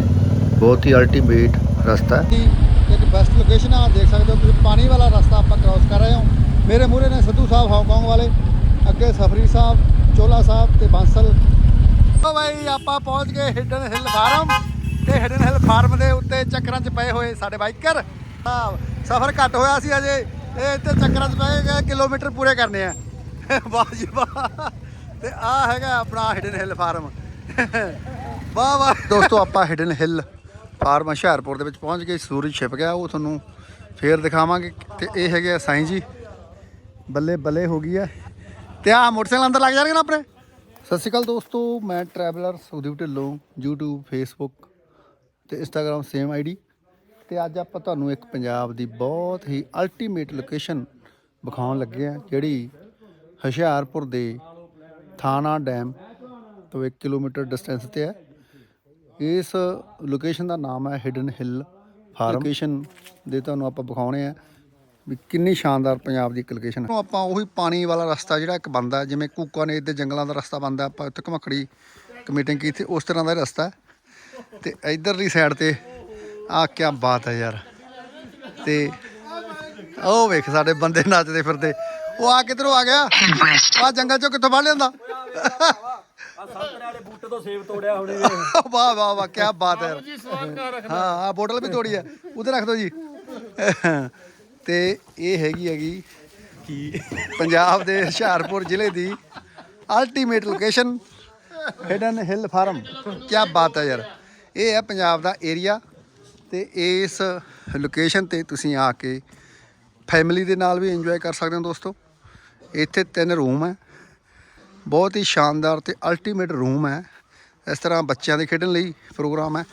ਬਹੁਤ ਹੀ ਅਲਟੀਮੇਟ ਰਸਤਾ ਹੈ। ਇੱਕ ਬੈਸਟ ਲੋਕੇਸ਼ਨ ਆ, ਦੇਖ ਸਕਦੇ ਹੋ ਤੁਸੀਂ, ਪਾਣੀ ਵਾਲਾ ਰਸਤਾ ਆਪਾਂ ਕ੍ਰਾਸ ਕਰ ਰਹੇ ਹਾਂ। ਮੇਰੇ ਮੂਹਰੇ ਨੇ ਸਿੱਧੂ ਸਾਹਿਬ ਹਾਂਗਕਾਂਗ ਵਾਲੇ, ਅੱਗੇ ਸਫਰੀ ਸਾਹਿਬ, ਚੋਲਾ ਸਾਹਿਬ ਤੇ ਬਾਂਸਲ। ਓ ਬਾਈ, ਆਪਾਂ ਪਹੁੰਚ ਗਏ ਹਿਡਨ ਹਿੱਲ ਫਾਰਮ ਤੇ ਹਿਡਨ ਹਿੱਲ ਫਾਰਮ ਦੇ ਉੱਤੇ ਚੱਕਰਾਂ 'ਚ ਪਏ ਹੋਏ ਸਾਡੇ ਬਾਈਕਰ। ਸਫ਼ਰ ਘੱਟ ਹੋਇਆ ਸੀ ਅਜੇ, ਇਹ ਇੱਥੇ ਚੱਕਰਾਂ 'ਚ ਪਏ ਗਏ ਕਿਲੋਮੀਟਰ ਪੂਰੇ ਕਰਨੇ ਆ। ਵਾਹ ਜੀ ਵਾਹ। ਤੇ ਆ ਹੈਗਾ ਆਪਣਾ ਹਿਡਨ ਹਿੱਲ ਫਾਰਮ ਵਾਹ ਵਾਹ। ਦੋਸਤੋ, ਆਪਾਂ ਹਿਡਨ ਹਿੱਲ ਫਾਰਮ ਹੁਸ਼ਿਆਰਪੁਰ ਦੇ ਵਿੱਚ ਪਹੁੰਚ ਗਏ, ਸੂਰਜ ਛਿਪ ਗਿਆ, ਉਹ ਤੁਹਾਨੂੰ ਫੇਰ ਦਿਖਾਵਾਂਗੇ। ਤੇ ਇਹ ਹੈਗੇ ਆ ਸਾਈਂ ਜੀ। ਬੱਲੇ ਬੱਲੇ ਹੋ ਗਈ ਆ। ਤੇ ਆ ਮੋਟਰਸਾਈਕਲ ਅੰਦਰ ਲੱਗ ਜਾਣਗੇ ਨਾ ਆਪਣੇ? ਸਤਿ ਸ਼੍ਰੀ ਅਕਾਲ ਦੋਸਤੋ, ਮੈਂ traveller Sukhdeep Dhillon, YouTube, Facebook ਤੇ Instagram ਸੇਮ ਆਈਡੀ ਤੇ ਅੱਜ ਆਪਾਂ ਤੁਹਾਨੂੰ ਇੱਕ ਪੰਜਾਬ ਦੀ ਬਹੁਤ ਹੀ ਅਲਟੀਮੇਟ ਲੋਕੇਸ਼ਨ ਵਿਖਾਉਣ ਲੱਗੇ ਆ, ਜਿਹੜੀ ਹੁਸ਼ਿਆਰਪੁਰ ਦੇ ਥਾਣਾ ਡੈਮ ਤੋਂ 1 ਕਿਲੋਮੀਟਰ ਡਿਸਟੈਂਸ ਤੇ ਹੈ। ਇਸ ਲੋਕੇਸ਼ਨ ਦਾ ਨਾਮ ਹੈ ਹਿਡਨ ਹਿੱਲ ਫਾਰਮ ਲੋਕੇਸ਼ਨ ਦੇ ਤੁਹਾਨੂੰ ਆਪਾਂ ਵਿਖਾਉਣੇ ਆ ਵੀ ਕਿੰਨੀ ਸ਼ਾਨਦਾਰ ਪੰਜਾਬ ਦੀ ਇੱਕ ਲੋਕੇਸ਼ਨ ਹੈ। ਆਪਾਂ ਉਹੀ ਪਾਣੀ ਵਾਲਾ ਰਸਤਾ ਜਿਹੜਾ ਇੱਕ ਬੰਦਾ ਜਿਵੇਂ ਕੂਕਾ ਨੇ ਦੇ ਜੰਗਲਾਂ ਦਾ ਰਸਤਾ ਬੰਦਾ ਆਪਾਂ ਉੱਥੇ ਘਮਕੜੀ ਕਮੀਟਿੰਗ ਕੀਤੀ, ਉਸ ਤਰ੍ਹਾਂ ਦਾ ਰਸਤਾ ਹੈ। ਤੇ ਇਧਰਲੀ ਸਾਈਡ ਤੇ ਆ ਕੀ ਬਾਤ ਹੈ ਯਾਰ। ਤੇ ਉਹ ਵੇਖ, ਸਾਡੇ ਬੰਦੇ ਨੱਚਦੇ ਫਿਰਦੇ। ਉਹ ਆ ਕਿੱਧਰੋਂ ਆ ਗਿਆ. ਆ ਜੰਗਲ ਚੋਂ ਕਿੱਥੋਂ ਫੜ ਲਿਆਂਦਾ? ਵਾਹ ਵਾਹ ਵਾਹ ਕੀ ਬਾਤ ਹੈ। ਹਾਂ ਆ ਬੋਤਲ ਵੀ ਤੋੜੀ ਹੈ। ਉਧਰ ਰੱਖ ਦਿਓ ਜੀ। ਤੇ ਇਹ ਹੈਗੀ ਹੈਗੀ ਕੀ? ਪੰਜਾਬ ਦੇ ਹੁਸ਼ਿਆਰਪੁਰ ਜ਼ਿਲ੍ਹੇ ਦੀ ultimate location hidden hill farm ਕੀ ਬਾਤ ਹੈ ਯਾਰ। ਇਹ ਹੈ ਪੰਜਾਬ ਦਾ ਏਰੀਆ ਤੇ ਇਸ ਲੋਕੇਸ਼ਨ ਤੇ ਤੁਸੀਂ ਆ ਕੇ ਫੈਮਿਲੀ ਦੇ ਨਾਲ ਵੀ ਇੰਜੋਏ ਕਰ ਸਕਦੇ ਹੋ ਦੋਸਤੋ। ਇੱਥੇ ਤਿੰਨ ਰੂਮ ਹੈ। ਬਹੁਤ ਹੀ ਸ਼ਾਨਦਾਰ ਤੇ ਅਲਟੀਮੇਟ ਰੂਮ ਹੈ। ਇਸ ਤਰ੍ਹਾਂ ਬੱਚਿਆਂ ਦੇ ਖੇਡਣ ਲਈ ਪ੍ਰੋਗਰਾਮ ਹੈ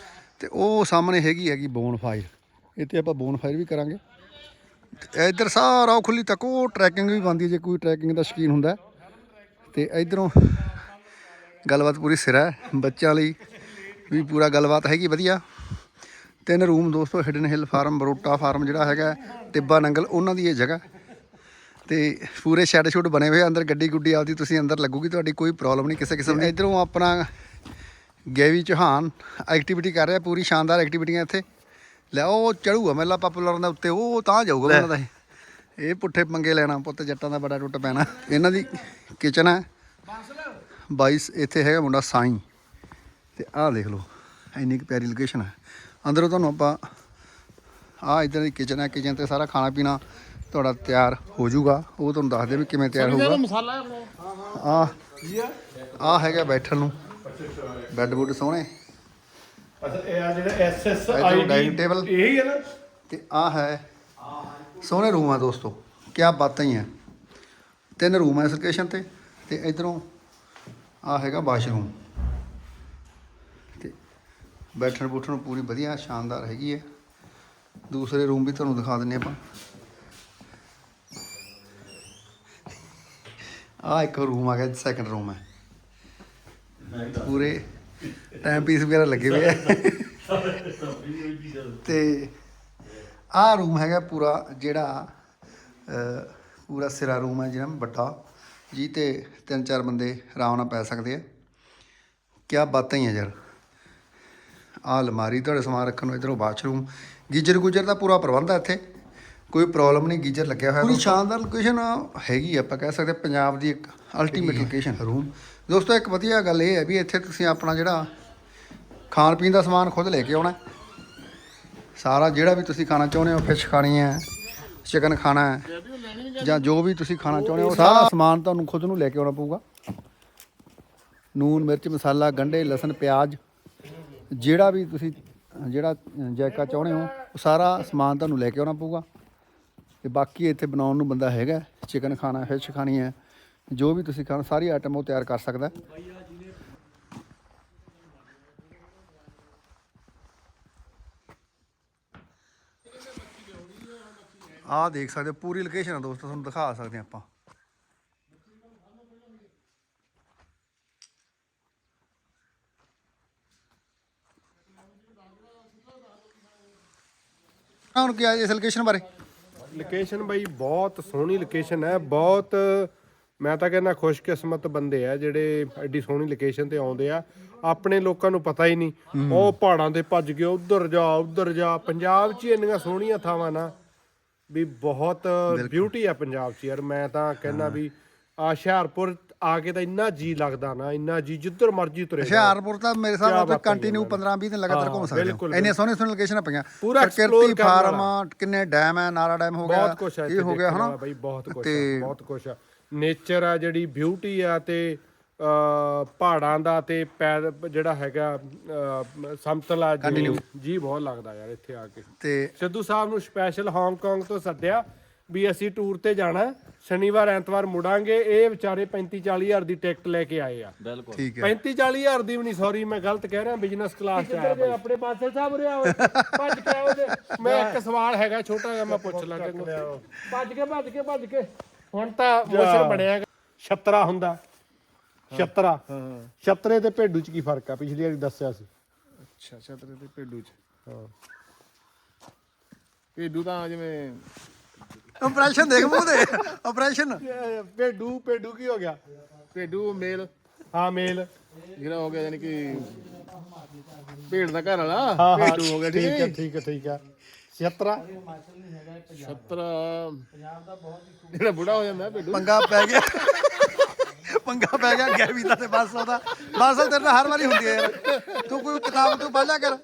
ਤੇ ਉਹ ਸਾਹਮਣੇ ਹੈਗੀ ਹੈਗੀ ਬੋਨ ਫਾਇਰ ਇੱਥੇ ਆਪਾਂ ਬੋਨ ਫਾਇਰ ਵੀ ਕਰਾਂਗੇ। ਤੇ ਇੱਧਰ ਸਾਰਾ ਉਹ ਖੁੱਲੀ ਤੱਕ, ਉਹ ਟਰੈਕਿੰਗ ਵੀ ਬੰਦੀ ਜੇ ਕੋਈ ਟਰੈਕਿੰਗ ਦਾ ਸ਼ੌਕੀਨ ਹੁੰਦਾ ਹੈ। ਤੇ ਇਧਰੋਂ ਗੱਲਬਾਤ ਪੂਰੀ ਸਿਰ ਹੈ ਬੱਚਿਆਂ ਲਈ, ਵੀ ਪੂਰਾ ਗੱਲਬਾਤ ਹੈਗੀ ਵਧੀਆ। ਤਿੰਨ ਰੂਮ ਦੋਸਤੋ hidden hill farm Barota farm ਜਿਹੜਾ ਹੈਗਾ, ਟਿੱਬਾ ਨੰਗਲ, ਉਹਨਾਂ ਦੀ ਇਹ ਜਗ੍ਹਾ। ਤੇ ਪੂਰੇ ਸ਼ੈਡ ਸ਼ੂਟ ਬਣੇ ਹੋਏ ਆ, ਅੰਦਰ ਗੱਡੀ ਗੁੱਡੀ ਆਪਦੀ ਤੁਸੀਂ ਅੰਦਰ ਲੱਗੂਗੀ ਤੁਹਾਡੀ ਕੋਈ ਪ੍ਰੋਬਲਮ ਨਹੀਂ ਕਿਸੇ ਕਿਸਮ ਦੀ। ਇਧਰੋਂ ਆਪਣਾ ਗੈਵੀ ਚੌਹਾਨ ਐਕਟੀਵਿਟੀ ਕਰ ਰਿਹਾ ਪੂਰੀ ਸ਼ਾਨਦਾਰ ਐਕਟੀਵਿਟੀਆਂ ਇੱਥੇ। ਲੈ ਉਹ ਚੜੂਗਾ ਮੇਲਾ ਪਾਪੂਲਰ ਦਾ ਉੱਤੇ ਉਹ ਤਾਂ ਜਾਊਗਾ ਉਹਨਾਂ ਦਾ ਇਹ। ਪੁੱਠੇ ਪੰਗੇ ਲੈਣਾ ਪੁੱਤ ਜੱਟਾਂ ਦਾ ਬੜਾ ਟੁੱਟ ਪੈਣਾ। ਇਹਨਾਂ ਦੀ ਕਿਚਨ ਹੈ। 22 ਇੱਥੇ ਹੈਗਾ ਮੁੰਡਾ ਸਾਈਂ। ਤੇ ਆਹ ਦੇਖ ਲਓ ਇੰਨੀ ਕੁ ਪਿਆਰੀ ਲੋਕੇਸ਼ਨ ਹੈ। ਅੰਦਰੋਂ ਤੁਹਾਨੂੰ ਆਪਾਂ ਆਹ ਇਧਰ ਦੀ ਕਿਚਨ ਹੈ ਕਿਚਨ ਤੇ ਸਾਰਾ ਖਾਣਾ ਪੀਣਾ। ਤੁਹਾਡਾ ਤਿਆਰ ਹੋ ਜਾਊਗਾ। ਉਹ ਤੁਹਾਨੂੰ ਦੱਸਦੇ ਵੀ ਕਿਵੇਂ ਤਿਆਰ ਹੋਊਗਾ। ਮਸਾਲਾ ਆ ਆ ਹੈਗਾ ਬੈਠਣ ਨੂੰ। ਬੈੱਡ ਬੁੱਡ ਸੋਹਣੇ। ਅੱਛਾ ਇਹ ਆ ਜਿਹੜਾ table। ਇਹ ਹੀ ਨਾ? ਤੇ ਆ ਹੈ। ਸੋਹਣੇ ਰੂਮ ਆ ਦੋਸਤੋ। ਕੀ ਬਾਤਾਂ ਹੀ ਹੈ ਤਿੰਨ ਰੂਮ ਆ ਇਸ ਲੋਕੇਸ਼ਨ ਤੇ। ਤੇ ਇਧਰੋਂ ਆ ਹੈਗਾ ਵਾਸ਼ਰੂਮ ਤੇ ਬੈਠਣ ਬੁੱਠਣ ਪੂਰੀ ਵਧੀਆ ਸ਼ਾਨਦਾਰ ਹੈਗੀ ਹੈ। ਦੂਸਰੇ ਰੂਮ ਵੀ ਤੁਹਾਨੂੰ ਦਿਖਾ ਦਿੰਨੇ ਆਪਾਂ। ਆ ਇੱਕ ਰੂਮ ਆ ਗਿਆ ਸੈਕੰਡ ਰੂਮ ਹੈ ਪੂਰੇ ਟਾਈਮ ਪੀਸ ਵਗੈਰਾ ਲੱਗੇ ਹੋਏ ਆ। ਤੇ ਆਹ ਰੂਮ ਹੈਗਾ ਪੂਰਾ ਜਿਹੜਾ ਪੂਰਾ ਸਿਰਾ ਰੂਮ ਹੈ ਜਿਹੜਾ ਵੱਡਾ। ਜੀ ਤੇ ਤਿੰਨ ਚਾਰ ਬੰਦੇ ਆਰਾਮ ਨਾਲ ਪੈ ਸਕਦੇ ਆ। ਕੀ ਬਾਤਾਂ ਹੀ ਆ ਯਾਰ। ਆਹ ਅਲਮਾਰੀ ਤੁਹਾਡੇ ਸਮਾਨ ਰੱਖਣ ਨੂੰ ਇਧਰੋਂ ਬਾਥਰੂਮ ਗੀਜਰ ਗੁਜਰ ਦਾ ਪੂਰਾ ਪ੍ਰਬੰਧ ਹੈ ਇੱਥੇ। ਕੋਈ ਪ੍ਰੋਬਲਮ ਨਹੀਂ ਗੀਜਰ ਲੱਗਿਆ ਹੋਇਆ ਪੂਰੀ ਸ਼ਾਨਦਾਰ ਲੋਕੇਸ਼ਨ ਹੈਗੀ ਆ, ਆਪਾਂ ਕਹਿ ਸਕਦੇ ਪੰਜਾਬ ਦੀ ਇੱਕ ਅਲਟੀਮੇਟ ਲੋਕੇਸ਼ਨ ਰੂਮ ਦੋਸਤੋ ਇੱਕ ਵਧੀਆ ਗੱਲ ਇਹ ਹੈ ਵੀ ਇੱਥੇ ਤੁਸੀਂ ਆਪਣਾ ਜਿਹੜਾ ਖਾਣ ਪੀਣ ਦਾ ਸਮਾਨ ਖੁਦ ਲੈ ਕੇ ਆਉਣਾ। ਸਾਰਾ ਜਿਹੜਾ ਵੀ ਤੁਸੀਂ ਖਾਣਾ ਚਾਹੁੰਦੇ ਹੋ ਫਿਸ਼ ਖਾਣੀ ਹੈ ਚਿਕਨ ਖਾਣਾ ਹੈ ਜਾਂ ਜੋ ਵੀ ਤੁਸੀਂ ਖਾਣਾ ਚਾਹੁੰਦੇ ਹੋ ਸਾਰਾ ਸਮਾਨ ਤੁਹਾਨੂੰ ਖੁਦ ਨੂੰ ਲੈ ਕੇ ਆਉਣਾ ਪਊਗਾ। ਨੂਨ ਮਿਰਚ ਮਸਾਲਾ ਗੰਢੇ ਲਸਣ ਪਿਆਜ਼ ਜਿਹੜਾ ਵੀ ਤੁਸੀਂ ਜਿਹੜਾ ਜਾਇਕਾ ਚਾਹੁੰਦੇ ਹੋ ਉਹ ਸਾਰਾ ਸਮਾਨ ਤੁਹਾਨੂੰ ਲੈ ਕੇ ਆਉਣਾ ਪਊਗਾ। ਤੇ ਬਾਕੀ ਇੱਥੇ ਬਣਾਉਣ ਨੂੰ ਬੰਦਾ ਹੈਗਾ ਚਿਕਨ ਖਾਣਾ ਫਿਸ਼ ਖਾਣੀ ਹੈ, ਜੋ ਵੀ ਤੁਸੀਂ ਖਾਣਾ, ਸਾਰੀ ਆਈਟਮ ਉਹ ਤਿਆਰ ਕਰ ਸਕਦਾ ਹੈ। ਆਹ ਦੇਖ ਸਕਦੇ ਹੋ, ਪੂਰੀ ਲੋਕੇਸ਼ਨ ਆ ਦੋਸਤੋ, ਤੁਹਾਨੂੰ ਦਿਖਾ ਸਕਦੇ ਹਾਂ ਆਪਾਂ ਹੁਣ ਕੀ ਆ ਇਸ ਲੋਕੇਸ਼ਨ ਬਾਰੇ ਲੋਕੇਸ਼ਨ ਬਈ ਬਹੁਤ ਸੋਹਣੀ ਲੋਕੇਸ਼ਨ ਹੈ ਬਹੁਤ ਮੈਂ ਤਾਂ ਕਹਿੰਦਾ ਖੁਸ਼ਕਿਸਮਤ ਬੰਦੇ ਆ ਜਿਹੜੇ ਐਡੀ ਸੋਹਣੀ ਲੋਕੇਸ਼ਨ ਤੇ ਆਉਂਦੇ ਆ। ਆਪਣੇ ਲੋਕਾਂ ਨੂੰ ਪਤਾ ਹੀ ਨਹੀਂ। ਉਹ ਪਹਾੜਾਂ ਤੇ ਭੱਜ ਕੇ ਉਧਰ ਜਾ ਉਧਰ ਜਾ। ਪੰਜਾਬ 'ਚ ਹੀ ਇੰਨੀਆਂ ਸੋਹਣੀਆਂ ਥਾਵਾਂ ਨਾ ਵੀ ਬਹੁਤ ਬਿਊਟੀ ਆ ਪੰਜਾਬ 'ਚ ਯਾਰ। ਮੈਂ ਤਾਂ ਕਹਿੰਦਾ ਵੀ ਆ ਹੁਸ਼ਿਆਰਪੁਰ ਆ ਕੇ ਤਾਂ ਇੰਨਾ ਜੀ ਲੱਗਦਾ ਨਾ ਇੰਨਾ ਜੀ ਜਿੱਧਰ ਮਰਜ਼ੀ ਤੁਰੇ। ਹੁਸ਼ਿਆਰਪੁਰ ਤਾਂ ਮੇਰੇ ਹਿਸਾਬ ਨਾਲ ਕੰਟੀਨਿਊ 15 20 ਦਿਨ ਲਗਾਤਾਰ ਘੁੰਮ ਸਕਦੇ ਇੰਨੀਆਂ ਸੋਹਣੀਆਂ ਸੋਹਣੀਆਂ ਲੋਕੇਸ਼ਨਾਂ ਪਈਆਂ। ਪੂਰਾ ਕਰਨ ਫਾਰਮ ਕਿੰਨੇ ਡੈਮ ਹੈ ਨਾਰਾ ਡੈਮ ਹੋ ਗਿਆ ਬਹੁਤ ਕੁਛ ਹੈ ਇਹ ਹੋ ਗਿਆ ਹਨਾ? ਬਈ ਬਹੁਤ ਆ ਬਹੁਤ ਆ ਨੇਚਰ ਆ ਜਿਹੜੀ ਬਿਊਟੀ ਆ ਤੇ ਪਹਾੜਾਂ ਦਾ ਤੇ ਜਿਹੜਾ ਹੈਗਾ ਸਮਤਲ ਆ ਜੀ ਜੀ ਬਹੁਤ ਲੱਗਦਾ ਯਾਰ ਇੱਥੇ ਆ ਕੇ। ਤੇ ਸਿੱਧੂ ਸਾਹਿਬ ਨੂੰ ਸਪੈਸ਼ਲ ਹਾਂਗਕਾਂਗ ਤੋਂ ਸੱਦਿਆ। ਵੀ ਅਸੀਂ ਟੂਰ ਤੇ ਜਾਣਾ ਸ਼ਨੀਵਾਰ ਐਤਵਾਰ ਮੁੜਾਂਗੇ। ਇਹ ਵਿਚਾਰੇ 35 40 ਹਜ਼ਾਰ ਦੀ ਟਿਕਟ ਲੈ ਕੇ ਆਏ ਆ। ਠੀਕ ਹੈ। 35 40 ਹਜ਼ਾਰ ਦੀ ਵੀ ਨਹੀਂ ਸੌਰੀ ਮੈਂ ਗਲਤ ਕਹਿ ਰਿਹਾ ਬਿਜ਼ਨਸ ਕਲਾਸ ਚ ਆਇਆ ਬਾਈ। ਆਪਣੇ ਬਾਦਸ਼ਾਹ ਸਾਹਿਬ ਰਿਆ ਓਏ ਭੱਜ ਕੇ ਆਓ ਤੇ ਮੈਂ ਇੱਕ ਸਵਾਲ ਹੈਗਾ ਛੋਟਾ ਜਿਹਾ ਮੈਂ ਪੁੱਛ ਲਾਂ ਤੈਨੂੰ। ਭੱਜ ਕੇ ਭੱਜ ਕੇ ਭੱਜ ਕੇ। ਹੁਣ ਤਾਂ ਮੋਸ਼ਨ ਬਣਿਆ ਹੈਗਾ। ਛਤਰਾ ਹੁੰਦਾ। ਛਤਰਾ। ਛਤਰੇ ਤੇ ਭੇਡੂ ਚ ਕੀ ਫ਼ਰਕ ਆ? ਪਿਛਲੀ ਵਾਰੀ ਦੱਸਿਆ ਸੀ। ਅੱਛਾ ਛਤਰੇ ਤੇ ਭੇਡੂ ਚ। ਹਾਂ। ਭੇਡੂ ਤਾਂ ਜਿਵੇਂ ਇੰਪ੍ਰੈਸ਼ਨ ਦੇਖ ਮੂੰਹ ਦੇ ਇੰਪ੍ਰੈਸ਼ਨ ਭੇਡੂ ਭੇਡੂ ਕੀ ਹੋ ਗਿਆ? ਭੇਡੂ ਮੇਲ। ਹਾਂ ਮੇਲ। ਜਿਹੜਾ ਹੋ ਗਿਆ ਯਾਨੀ ਕਿ ਭੇਡ ਦਾ ਘਰ ਵਾਲਾ? ਹਾਂ ਹਾਂ। ਗਿਆ ਠੀਕ ਹੈ ਠੀਕ ਠੀਕ ਹੈ ਠੀਕ ਹੈ। ਛਤਰਾ। ਛਤਰਾ। ਜਿਹੜਾ ਬੁੜਾ ਹੋ ਜਾਂਦਾ ਭੇਡੂ। ਪੰਗਾ ਪੈ ਗਿਆ। ਪੰਗਾ ਪੈ ਗਿਆ ਗੈਵੀ ਦਾ ਤੇ ਬਸ ਉਹਦਾ। ਬਸ ਉਹ ਤੇਰੇ ਨਾਲ ਹਰ ਵਾਰੀ ਹੁੰਦੀ ਹੈ ਯਾਰ। ਤੂੰ ਕੋਈ ਕਿਤਾਬ ਤੂੰ ਪੜ੍ਹ ਲਿਆ ਕਰ।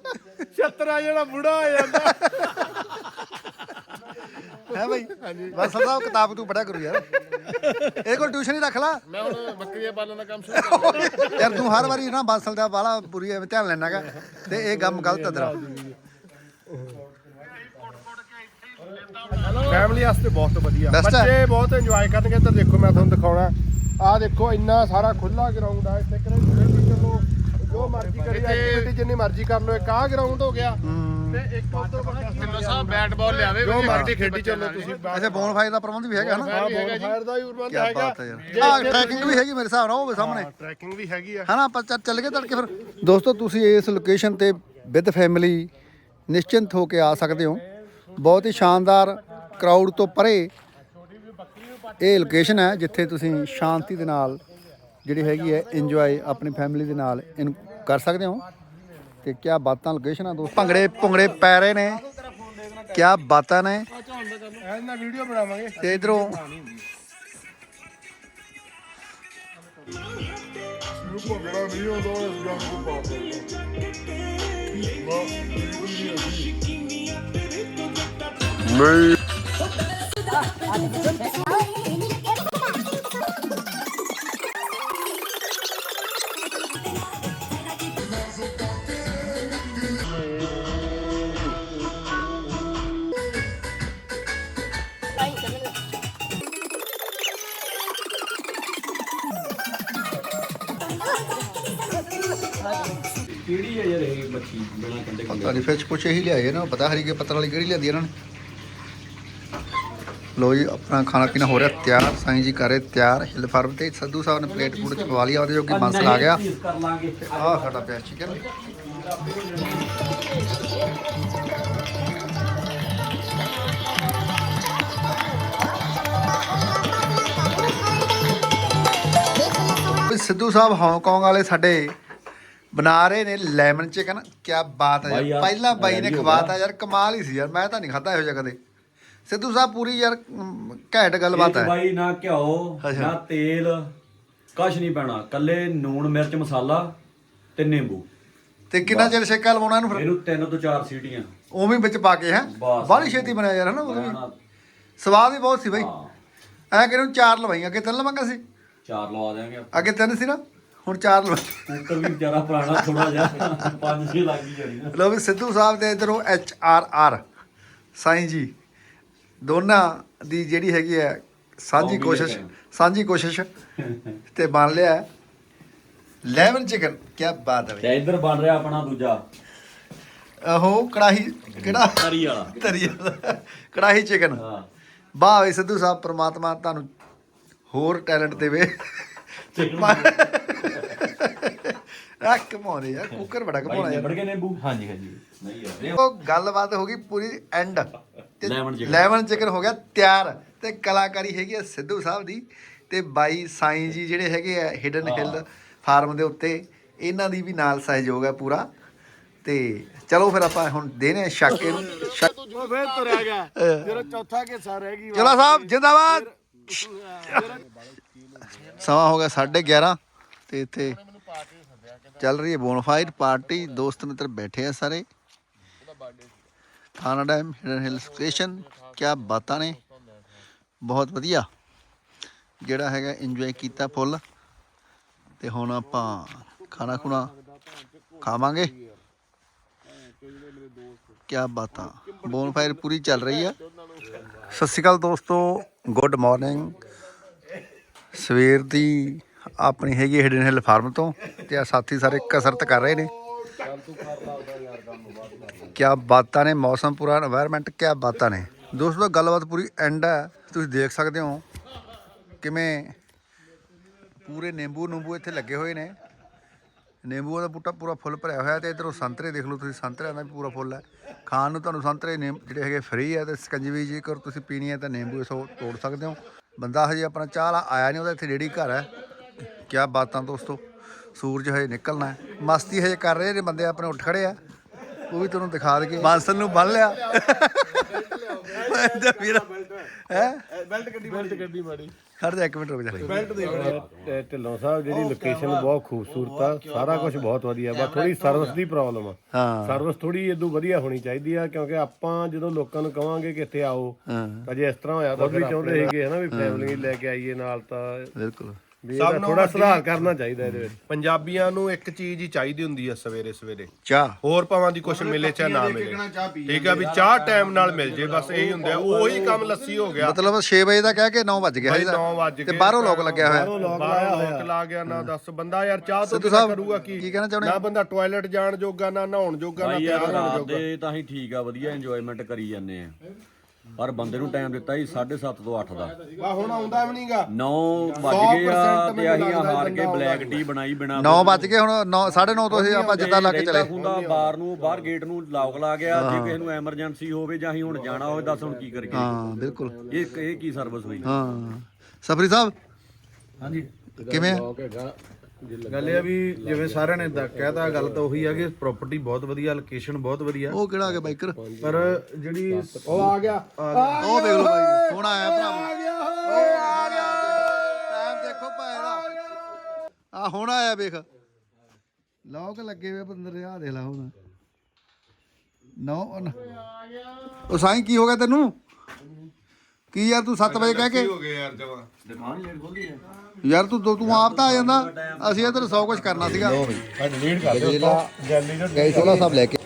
ਛਤਰਾ ਜਿਹੜਾ ਬੁੜਾ ਹੋ ਜਾਂਦਾ। ਹੈ ਬਾਈ। ਬਸ ਸਾਹਿਬ ਕਿਤਾਬ ਤੂੰ ਪੜਿਆ ਕਰੂ ਯਾਰ। ਇਹਦੇ ਕੋਲ ਟਿਊਸ਼ਨ ਹੀ ਰੱਖ ਲਾ। ਮੈਂ ਹੁਣ ਬੱਕਰੀਆਂ ਪਾਲਣ ਦਾ ਕੰਮ ਸ਼ੁਰੂ ਕਰ ਯਾਰ ਤੂੰ ਹਰ ਵਾਰੀ ਨਾ ਬਾਸਲ ਦਾ ਬਾਲਾ ਪੂਰੀ ਐਵੇਂ ਧਿਆਨ ਲੈਣਾਗਾ ਤੇ ਇਹ ਕੰਮ ਗਲਤ ਹੈ ਤੇਰਾ। ਫੈਮਿਲੀ ਵਾਸਤੇ ਬਹੁਤ ਵਧੀਆ। Best ਹੈ। ਬੱਚੇ ਬਹੁਤ ਇੰਜੋਏ ਕਰਨਗੇ ਇੱਧਰ ਦੇਖੋ ਮੈਂ ਤੁਹਾਨੂੰ ਦਿਖਾਉਣਾ। ਆਹ ਦੇਖੋ ਇੰਨਾ ਸਾਰਾ ਖੁੱਲਾ ਗਰਾਊਂਡ ਆ ਇੱਥੇ ਕਿਹੜੇ ਖੇਡੀ ਚੱਲੋ ਜੋ ਮਰਜ਼ੀ ਕਰੀ ਐਕਟੀਵਿਟੀ ਜਿੰਨੀ ਮਰਜ਼ੀ ਕਰ ਲਓ ਇੱਕ ਆਹ ਗਰਾਊਂਡ ਹੋ ਗਿਆ ਤੇ ਇੱਕ ਉਧਰ ਵੱਡਾ ਢਿੱਲੋਂ ਸਾਹਿਬ ਬੈਟ ਬਾਲ ਲਿਆਵੇ ਜੋ ਮਰਜ਼ੀ ਖੇਡੀ ਚੱਲੋ ਤੁਸੀਂ ਅੱਛਾ ਬੋਨ ਫਾਇਰ ਦਾ ਪ੍ਰਬੰਧ ਵੀ ਹੈਗਾ ਨਾ ਹਾਂ ਬੋਲ ਫਾਇਰ ਦਾ ਹੀ ਉਰਬੰਦ ਕੀ ਹੈਗਾ। ਬਾਤ ਹੈ ਯਾਰ। ਹਾਂ ਟਰੈਕਿੰਗ ਵੀ ਹੈਗੀ ਮੇਰੇ ਹਿਸਾਬ ਨਾਲ ਉਹ ਵੀ ਸਾਹਮਣੇ। ਟਰੈਕਿੰਗ ਵੀ ਹੈਗੀ ਆ। ਹਨਾ ਆਪਾਂ ਚੱਲ ਚੱਲ ਗਏ ਤੜਕੇ ਫਿਰ। ਦੋਸਤੋ ਤੁਸੀਂ ਇਸ ਲੋਕੇਸ਼ਨ ਤੇ ਵਿਦ ਫੈਮਿਲੀ ਨਿਸ਼ਚਿੰਤ ਹੋ ਕੇ ਆ ਸਕਦੇ ਹੋ। ਬਹੁਤ ਹੀ ਸ਼ਾਨਦਾਰ ਕਰਾਊਡ ਤੋਂ ਪਰੇ ਇਹ ਲੋਕੇਸ਼ਨ ਹੈ ਜਿੱਥੇ ਤੁਸੀਂ ਸ਼ਾਂਤੀ ਦੇ ਨਾਲ ਜਿਹੜੀ ਹੈਗੀ ਹੈ ਇੰਜੋਏ ਆਪਣੀ ਫੈਮਿਲੀ ਦੇ ਨਾਲ ਇਹਨੂੰ ਕਰ ਸਕਦੇ ਹੋ? ਤੇ ਕੀ ਬਾਤਾਂ ਲੋਕੇਸ਼ਨ ਆ ਦੋਸਤ? ਭੰਗੜੇ ਭੁੰਗੜੇ ਪੈ ਰਹੇ ਨੇ। ਕੀ ਬਾਤਾਂ ਨੇ? ਐਂ ਨਾ ਵੀਡੀਓ ਬਣਾਵਾਂਗੇ। ਤੇ ਇਧਰੋਂ ਕਿਹੜੀ ਹੈ ਯਾਰ ਇਹ ਮੱਛੀ? ਬਿਨਾ ਕੰਡੇ ਪਤਾ ਨਹੀਂ ਫਿਸ਼ ਕੁਛ ਇਹੀ ਲਿਆਏ ਨਾ ਪਤਾ ਹਰੀ ਕੇ ਪੱਤਰ ਵਾਲੀ ਕਿਹੜੀ ਲਿਆਂਦੀ ਇਹਨਾਂ ਨੇ। ਲੋ ਜੀ ਆਪਣਾ ਖਾਣਾ ਪੀਣਾ ਹੋ ਰਿਹਾ ਤਿਆਰ ਸਾਈਂ ਜੀ ਕਰੇ ਤਿਆਰ ਹਿਲ ਫਾਰਮ ਤੇ ਸੱਧੂ ਸਾਹਿਬ ਨੇ ਪਲੇਟ ਪੂੜ ਚ ਪਵਾ ਲਿਆ ਉਹਦੇ ਜੋਗੀ ਬੰਸਲ ਆ ਗਿਆ। ਕਰ ਲਾਂਗੇ। ਆਹ ਸਾਡਾ ਪਿਆ ਚਿਕਨ ਵੀ ਸਿੱਧੂ ਸਾਹਿਬ ਹਾਂਗਕਾਂਗ ਵਾਲੇ ਸਾਡੇ ਬਣਾ ਰਹੇ ਨੇ ਲੈਮਨ ਚਿਕਨ ਕੀ ਬਾਤ ਹੈ ਯਾਰ। ਪਹਿਲਾਂ ਬਾਈ ਨੇ ਖਵਾਤਾ ਯਾਰ ਕਮਾਲ ਹੀ ਸੀ ਯਾਰ ਮੈਂ ਤਾਂ ਨਹੀਂ ਖਾਦਾ ਇਹੋ ਜਿਹਾ ਕਦੇ। ਸਿੱਧੂ ਸਾਹਿਬ ਪੂਰੀ ਯਾਰ ਘੈਂਟ ਗੱਲਬਾਤ ਹੈ। ਬਾਈ ਨਾ ਘਿਓ। ਨਾ ਤੇਲ ਕੁਛ ਨਹੀਂ ਪੈਣਾ। ਕੱਲੇ ਨੂਣ ਮਿਰਚ ਮਸਾਲਾ ਤੇ ਨਿੰਬੂ। ਤੇ ਕਿੰਨਾ ਚਿਰ ਛੇਕਾ ਲਵਾਉਣਾ ਇਹਨੂੰ ਫਿਰ? ਇਹਨੂੰ ਤਿੰਨ ਤੋਂ ਚਾਰ ਸੀਟੀਆਂ। ਉਵੇਂ ਵਿੱਚ ਪਾ ਕੇ ਹੈ। ਬਾਹਲੀ ਛੇਤੀ ਬਣਿਆ ਯਾਰ ਹਨਾ ਨਾ- ਸਵਾਦ ਵੀ ਬਹੁਤ ਸੀ ਬਾਈ। ਐ ਕਿ ਇਹਨੂੰ ਚਾਰ ਲਵਾਈਆਂ ਅੱਗੇ ਤਿੰਨ ਲਵਾਂਗਾ ਸੀ ਚਾਰ ਲਵਾ ਦੇਾਂਗੇ ਅੱਗੇ ਤਿੰਨ ਸੀ ਨਾ? ਹੁਣ ਚਾਰ ਕੁੱਕਰ ਵੀ ਵਿਚਾਰਾ ਪੁਰਾਣਾ ਥੋੜਾ ਜਿਹਾ ਪੰਜ ਛੇ ਲੱਗ ਹੀ ਜਾਣੀ ਨਾ। ਲੋ ਵੀ ਸਿੱਧੂ ਸਾਹਿਬ ਦੇ ਇਧਰੋਂ ਐਚ ਆਰ ਆਰ ਸਾਈਂ ਜੀ। ਦੋਨਾਂ ਦੀ ਜਿਹੜੀ ਹੈਗੀ ਹੈ ਸਾਂਝੀ ਕੋਸ਼ਿਸ਼ ਸਾਂਝੀ ਕੋਸ਼ਿਸ਼ ਤੇ ਬਣ ਲਿਆ ਲੈਮਨ ਚਿਕਨ ਕੀ ਬਾਤ ਹੈ ਤੇ ਇੱਧਰ ਬਣ ਰਿਹਾ ਆਪਣਾ ਦੂਜਾ। ਬਈ ਉਹ ਕੜਾਹੀ ਕਿਹੜਾ? ਤਰੀ ਵਾਲਾ। ਤਰੀ ਵਾਲਾ। ਕੜਾਹੀ ਚਿਕਨ। ਹਾਂ। ਵਾਹ ਵੇ ਸਿੱਧੂ ਸਾਹਿਬ ਪ੍ਰਮਾਤਮਾ ਤੁਹਾਨੂੰ ਹੋਰ ਟੈਲੈਂਟ ਦੇਵੇ। ਆ ਕਮਾਉਂਦੇ ਯਾਰ ਕੁੱਕਰ ਬੜਾ ਕਮਾਉਣਾ ਯਾਰ ਨਿਬੜ ਕੇ ਨਿੰਬੂ? ਹਾਂਜੀ ਹਾਂਜੀ। ਨਹੀਂ ਯਾਰ ਉਹ ਗੱਲਬਾਤ ਹੋ ਗਈ ਪੂਰੀ ਐਂਡ chicken। ਲੈਮਨ ਚਿਕਨ ਹੋ ਗਿਆ ਤਿਆਰ। ਤੇ ਕਲਾਕਾਰੀ ਹੈਗੀ ਆ ਸਿੱਧੂ ਸਾਹਿਬ ਦੀ ਤੇ ਬਾਈ ਸਾਈਂ ਜੀ ਜਿਹੜੇ ਹੈਗੇ ਆ ਹਿਡਨ ਹਿੱਲ ਫਾਰਮ ਦੇ ਉੱਤੇ ਇਹਨਾਂ ਦੀ ਵੀ ਨਾਲ ਸਹਿਯੋਗ ਹੈ ਪੂਰਾ। ਤੇ ਚਲੋ ਫਿਰ ਆਪਾਂ ਹੁਣ ਦੇਨੇ ਆ ਸ਼ਾਕੇ ਨੂੰ ਸ਼ਾ- ਉਹ ਫੇਰ ਤੁਰਿਆ ਗਿਆ ਜਿਹੜਾ ਚੌਥਾ ਹਿੱਸਾ ਰਹਿ ਗਈ ਚਲੋ ਸਾਹਿਬ ਜਿੰਦਾਬਾਦ। ਸਮਾਂ ਹੋ ਗਿਆ 11:30 ਤੇ ਇੱਥੇ ਚੱਲ ਰਹੀ ਹੈ ਬੋਨਫਾਈਰ ਪਾਰਟੀ ਦੋਸਤ ਮਿੱਤਰ ਬੈਠੇ ਆ ਸਾਰੇ। Thana dam, hidden hill station ਕੀ ਬਾਤਾਂ ਨੇ। ਬਹੁਤ ਵਧੀਆ। ਜਿਹੜਾ ਹੈਗਾ ਇੰਜੋਏ ਕੀਤਾ ਫੁੱਲ ਤੇ ਹੁਣ ਆਪਾਂ ਖਾਣਾ ਖੁਣਾ ਖਾਵਾਂਗੇ। ਕੀ ਬਾਤਾਂ। ਬੋਨਫਾਇਰ ਪੂਰੀ ਚੱਲ ਰਹੀ ਆ। ਸਤਿ ਸ਼੍ਰੀ ਅਕਾਲ ਦੋਸਤੋ ਗੁੱਡ ਮਾਰਨਿੰਗ ਸਵੇਰ ਦੀ ਆਪਣੀ ਹੈਗੀ ਹਿਡਨ ਹਿਲ ਫਾਰਮ ਤੋਂ ਤੇ ਆ ਸਾਥੀ ਸਾਰੇ ਕਸਰਤ ਕਰ ਰਹੇ ਨੇ। ਕੀ ਬਾਤਾਂ ਨੇ ਮੌਸਮ ਪੂਰਾ এনवायरमेंट ਕੀ ਬਾਤਾਂ ਨੇ। ਦੋਸਤੋ ਗੱਲਬਾਤ ਪੂਰੀ ਐਂਡ ਹੈ ਤੁਸੀਂ ਦੇਖ ਸਕਦੇ ਹੋ ਕਿਵੇਂ ਪੂਰੇ ਨਿੰਬੂ ਨੂੰਬੂ ਇੱਥੇ ਲੱਗੇ ਹੋਏ ਨੇ। ਨਿੰਬੂਆਂ ਦਾ ਬੂਟਾ ਪੂਰਾ ਫੁੱਲ ਭਰਿਆ ਹੋਇਆ ਤੇ ਇਧਰੋਂ ਸੰਤਰੇ ਦੇਖ ਲਓ ਤੁਸੀਂ, ਸੰਤਰਿਆਂ ਦਾ ਵੀ ਪੂਰਾ ਫੁੱਲ ਹੈ। ਖਾਣ ਨੂੰ ਤੁਹਾਨੂੰ ਸੰਤਰੇ ਜਿਹੜੇ ਹੈਗੇ ਫਰੀ ਹੈ ਤੇ ਸਕੰਜਵੀ ਜੇਕਰ ਤੁਸੀਂ ਪੀਣੀ ਹੈ ਤਾਂ ਨਿੰਬੂ ਇਸੋ ਤੋੜ ਸਕਦੇ ਹੋ। ਬੰਦਾ ਹਜੇ ਆਪਣਾ ਚਾਹ ਵਾਲਾ ਆਇਆ ਨਹੀਂ ਉਹਦਾ ਇੱਥੇ ਰੇੜੀ ਘਰ ਹੈ। ਕਿਆ ਬਾਤਾਂ ਦੋਸਤੋ ਸੂਰਜ ਹਜੇ ਨਿਕਲਣਾ ਹੈ। ਮਸਤੀ ਹਜੇ ਕਰ ਰਹੇ ਨੇ ਬੰਦੇ ਆਪਣੇ ਉੱਠ ਖੜੇ ਆ। ਉਹ ਵੀ ਤੁਹਾਨੂੰ ਦਿਖਾ ਦਈਏ। ਬਾਂਸਲ ਨੂੰ ਬੰਨ ਲਿਆ। ਹੈ? ਬੈਲਟ ਗੱਡੀ ਬੈਲਟ ਗੱਡੀ ਮਾੜੀ ਖੜ ਜਾ ਇੱਕ ਮਿੰਟ ਰੁਕ ਜਾ। ਬੈਲਟ ਦੇ ਤੇ ਢਿੱਲੋਂ ਸਾਹਿਬ ਜਿਹੜੀ ਲੋਕੇਸ਼ਨ ਬਹੁਤ ਖੂਬਸੂਰਤ ਆ ਸਾਰਾ ਕੁਝ ਬਹੁਤ ਵਧੀਆ ਬਸ ਥੋੜੀ ਸਰਵਿਸ ਦੀ ਪ੍ਰੋਬਲਮ ਆ। ਹਾਂ। ਸਰਵਿਸ ਥੋੜੀ ਇਦੋਂ ਵਧੀਆ ਹੋਣੀ ਚਾਹੀਦੀ ਆ ਕਿਉਂਕਿ ਆਪਾਂ ਜਦੋਂ ਲੋਕਾਂ ਨੂੰ ਕਵਾਂਗੇ ਕਿ ਇੱਥੇ ਆਓ ਹਾਂ। ਤਾਂ ਜੇ ਇਸ ਤਰ੍ਹਾਂ ਹੋਇਆ ਤਾਂ ਵੀ ਚਾਹੁੰਦੇ ਸੀਗੇ ਹਨਾ ਵੀ ਫੈਮਿਲੀ ਲੈ ਕੇ ਆਈਏ ਨਾਲ ਤਾਂ ਬਿਲਕੁਲ। ਵੀ ਇਹਦਾ ਥੋੜਾ ਸੁਧਾਰ ਕਰਨਾ ਚਾਹੀਦਾ ਇਹਦੇ ਵਿੱਚ। ਪੰਜਾਬੀਆਂ ਨੂੰ ਇੱਕ ਚੀਜ਼ ਹੀ ਚਾਹੀਦੀ ਹੁੰਦੀ ਆ ਸਵੇਰੇ ਸਵੇਰੇ। ਚਾਹ। ਹੋਰ ਭਾਵਾਂ ਦੀ ਕੁਛ ਮਿਲੇ ਚਾਹੇ ਨਾ ਮਿਲੇ। ਠੀਕ ਆ ਵੀ ਚਾਹ ਟਾਈਮ ਨਾਲ ਮਿਲ ਜੇ ਬਸ ਇਹੀ ਹੁੰਦਾ ਉਹੀ ਕੰਮ ਲੱਸੀ ਹੋ ਗਿਆ। ਮਤਲਬ 6 ਵਜੇ ਦਾ ਕਹਿ ਕੇ 9 ਵੱਜ ਗਿਆ ਭਾਈ ਇਹਦਾ। 9 ਵਜ ਤੇ ਬਾਹਰੋਂ ਲੋਕ ਲੱਗਿਆ ਹੋਇਆ। ਬਾਹਰੋਂ ਲੋਕ ਲਾ ਗਿਆ ਨਾ ਦੱਸ। ਬੰਦਾ ਯਾਰ ਚਾਹ ਤੋਂ ਸਿੱਧੂ ਬਿਨਾਂ ਸਾਹਿਬ, ਕਰੂਗਾ ਕੀ? ਕੀ ਕਹਿਣਾ ਚਾਹੁੰਦੇ ਨਾ ਬੰਦਾ ਟਾਇਲਟ ਜਾਣ ਜੋਗਾ ਨਾ ਨਹਾਉਣ ਜੋਗਾ ਨਾ ਭਾਈ ਯਾਰ ਤਿਆਰ ਹੋਣ ਰਾਤ ਜੋਗਾ। ਦੇ ਤਾਂ ਹੀ ਠੀਕ ਆ ਵਧੀਆ ਇੰਜੋਇਮੈਂਟ ਕਰੀ ਜਾਂਦੇ ਆ। ਪਰ ਬੰਦੇ ਨੂੰ ਟਾਈਮ ਦਿੱਤਾ ਸੀ 7:30 ਤੋਂ 8 ਦਾ। ਵਾ ਹੁਣ ਆਉਂਦਾ ਵੀ ਨਹੀਂਗਾ। 9 ਵੱਜ ਗਏ ਆ 100% ਤੇ ਅਸੀਂ ਮੈਨੂੰ ਹਾਰ ਕੇ ਲੱਗਦਾ ਬਲੈਕ ਟੀ ਬਣਾਈ ਬਿਨਾ 9 ਵੱਜ ਗਏ ਹੁਣ 9:30 ਤੋਂ ਅਸੀਂ ਆਪਾਂ ਜਿੱਦਾਂ ਲਾ ਕੇ ਚਲੇ। ਹੁੰਦਾ ਬਾਰ ਨੂੰ ਬਾਹਰ ਗੇਟ ਨੂੰ ਲੌਕ ਲਾ ਗਿਆ ਜੇ ਕਿਸੇ ਨੂੰ ਐਮਰਜੈਂਸੀ ਹੋਵੇ ਜਾਂ ਅਸੀਂ ਹੁਣ ਜਾਣਾ ਹੋਵੇ ਦੱਸ ਹੁਣ ਕੀ ਕਰੀਏ। ਹਾਂ ਬਿਲਕੁਲ। ਇਹ ਇਹ ਕੀ ਸਰਵਿਸ ਹੋਈ? ਹਾਂ। ਸਫਰੀ ਸਾਹਿਬ? ਹਾਂਜੀ। ਕਿਵੇਂ ਆ? ਗੱਲ ਇਹ ਆ ਵੀ ਜਿਵੇਂ ਸਾਰਿਆਂ ਨੇ ਦ- ਕਹਿਤਾ ਗੱਲ ਤਾਂ ਉਹੀ ਆ ਕਿ ਪ੍ਰਾਪਰਟੀ ਬਹੁਤ ਵਧੀਆ ਲੋਕੇਸ਼ਨ ਬਹੁਤ ਵਧੀਆ। ਉਹ ਕਿਹੜਾ ਆ ਗਿਆ ਬਾਈਕਰ ਪਰ ਜਿਹੜੀ ਉਹ ਆ ਗਿਆ। ਉਹ ਦੇਖ ਲਓ ਬਾਈ ਹੁਣ ਆਇਆ ਭਰਾਵਾ ਉਹ ਆ ਗਿਆ। ਟਾਈਮ ਦੇਖੋ ਭਾਈ ਦਾ। ਆ ਹੁਣ ਆਇਆ ਵੇਖ। ਲੋਕ ਲੱਗੇ ਹੋਏ ਬੰਦਰ ਆ ਦੇਖ ਲਾ ਹੁਣ। ਨੋ। ਉਹ ਸਾਈਂ ਕੀ ਹੋ ਗਿਆ ਤੈਨੂੰ? ਕੀ ਯਾਰ ਤੂੰ 7 ਵਜੇ ਕਹਿ ਕੇ? ਹੋ ਗਏ ਯਾਰ ਜਮਾ। ਯਾਰ ਤੂੰ ਤੂੰ ਆਪ ਤਾਂ ਆ ਜਾਂਦਾ। ਅਸੀਂ ਇਧਰ 100 ਕੁਝ ਕਰਨਾ ਸੀਗਾ। ਗਜਰੇਲਾ ਗਈ ਸੋਲਾ ਸਾਹਿਬ ਲੈ ਕੇ।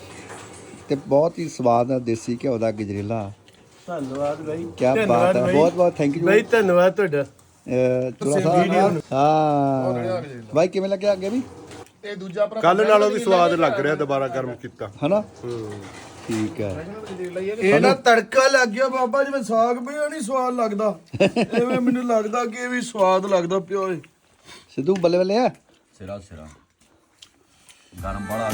ਤੇ ਬਹੁਤ ਹੀ ਸਵਾਦ ਆ ਦੇਸੀ ਘਿਓ ਦਾ ਗਜਰੇਲਾ। ਧੰਨਵਾਦ ਬਾਈ। ਕੀ ਬਾਤ ਹੈ ਬਹੁਤ ਬਹੁਤ ਥੈਂਕ ਯੂ ਬਾਈ ਧੰਨਵਾਦ ਤੁਹਾਡਾ। ਥੋੜਾ ਸਾਹਿਬ ਹਾਂ। ਬਾਈ ਕਿਵੇਂ ਲੱਗਿਆ ਅੱਗੇ ਵੀ? ਇਹ ਦੂਜਾ ਭਰਾ ਕੱਲ ਨਾਲੋਂ ਵੀ ਸਵਾਦ ਲੱਗ ਰਿਹਾ ਦੁਬਾਰਾ ਗਰਮ ਕੀਤਾ। ਹਨਾ? ਠੀਕ ਹੈ ਇਹ ਨਾ ਤੜਕਾ ਲੱਗ ਗਿਆ ਬਾਬਾ ਜਿਵੇਂ ਸਾਗ ਪਿਆ ਨਹੀਂ ਸਵਾਦ ਲੱਗਦਾ। ਐਵੇਂ ਮੈਨੂੰ ਲੱਗਦਾ ਕਿ ਇਹ ਵੀ ਸਵਾਦ ਲੱਗਦਾ ਪਿਆ ਏ। ਸਿੱਧੂ ਬੱਲੇ ਬੱਲੇ ਆ। ਸਿਰਾ ਸਿਰਾ। ਗਰਮ ਵਾਲਾ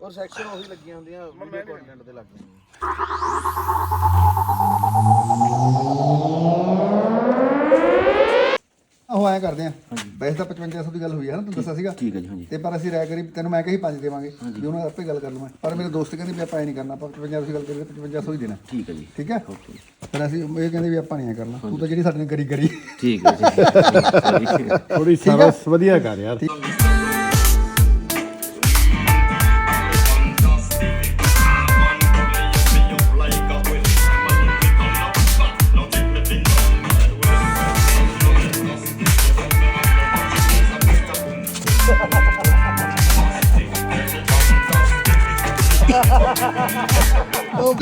ਔਰ ਸੈਕਸ਼ਨ ਉਹੀ ਲੱਗੀਆਂ ਹੁੰਦੀਆਂ ਵੀਡੀਓ ਕੰਟੈਂਟ ਦੇ ਲੱਗ ਉਹ ਐਂ ਕਰਦੇ ਆ। ਵੈਸੇ ਤਾਂ 5500 ਦੀ ਗੱਲ ਹੋਈ ਹੈ ਨਾ ਤੂੰ ਦੱਸਿਆ ਸੀਗਾ। ਠੀਕ ਹੈ ਜੀ ਹਾਂਜੀ। ਤੇ ਪਰ ਅਸੀਂ ਰਾਇ ਕਰੀ ਤੈਨੂੰ ਮੈਂ ਕਹੀ ਪੰਜ ਦੇਵਾਂਗੇ। ਵੀ ਉਹਨਾਂ ਆਪੇ ਗੱਲ ਕਰ ਲਵਾਂ ਪਰ ਮੇਰੇ ਦੋਸਤ ਕਹਿੰਦੇ ਵੀ ਆਪਾਂ ਐ ਨਹੀਂ ਕਰਨਾ ਆਪਾਂ 5500 ਦੀ ਗੱਲ ਕਰੀਏ 5500 ਹੀ ਦੇਣਾ। ਠੀਕ ਹੈ ਜੀ। ਠੀਕ ਹੈ? ਫਿਰ ਅਸੀਂ ਇਹ ਕਹਿੰਦੇ ਵੀ ਆਪਾਂ ਨਹੀਂ ਐ ਕਰਨਾ। ਤੂੰ ਤਾਂ ਜਿਹੜੀ ਸਾਡੇ ਨੇ ਕਰੀ ਕਰੀ ਥੋੜੀ ਸਰਵਿਸ ਵਧੀਆ ਕਰ ਯਾਰ।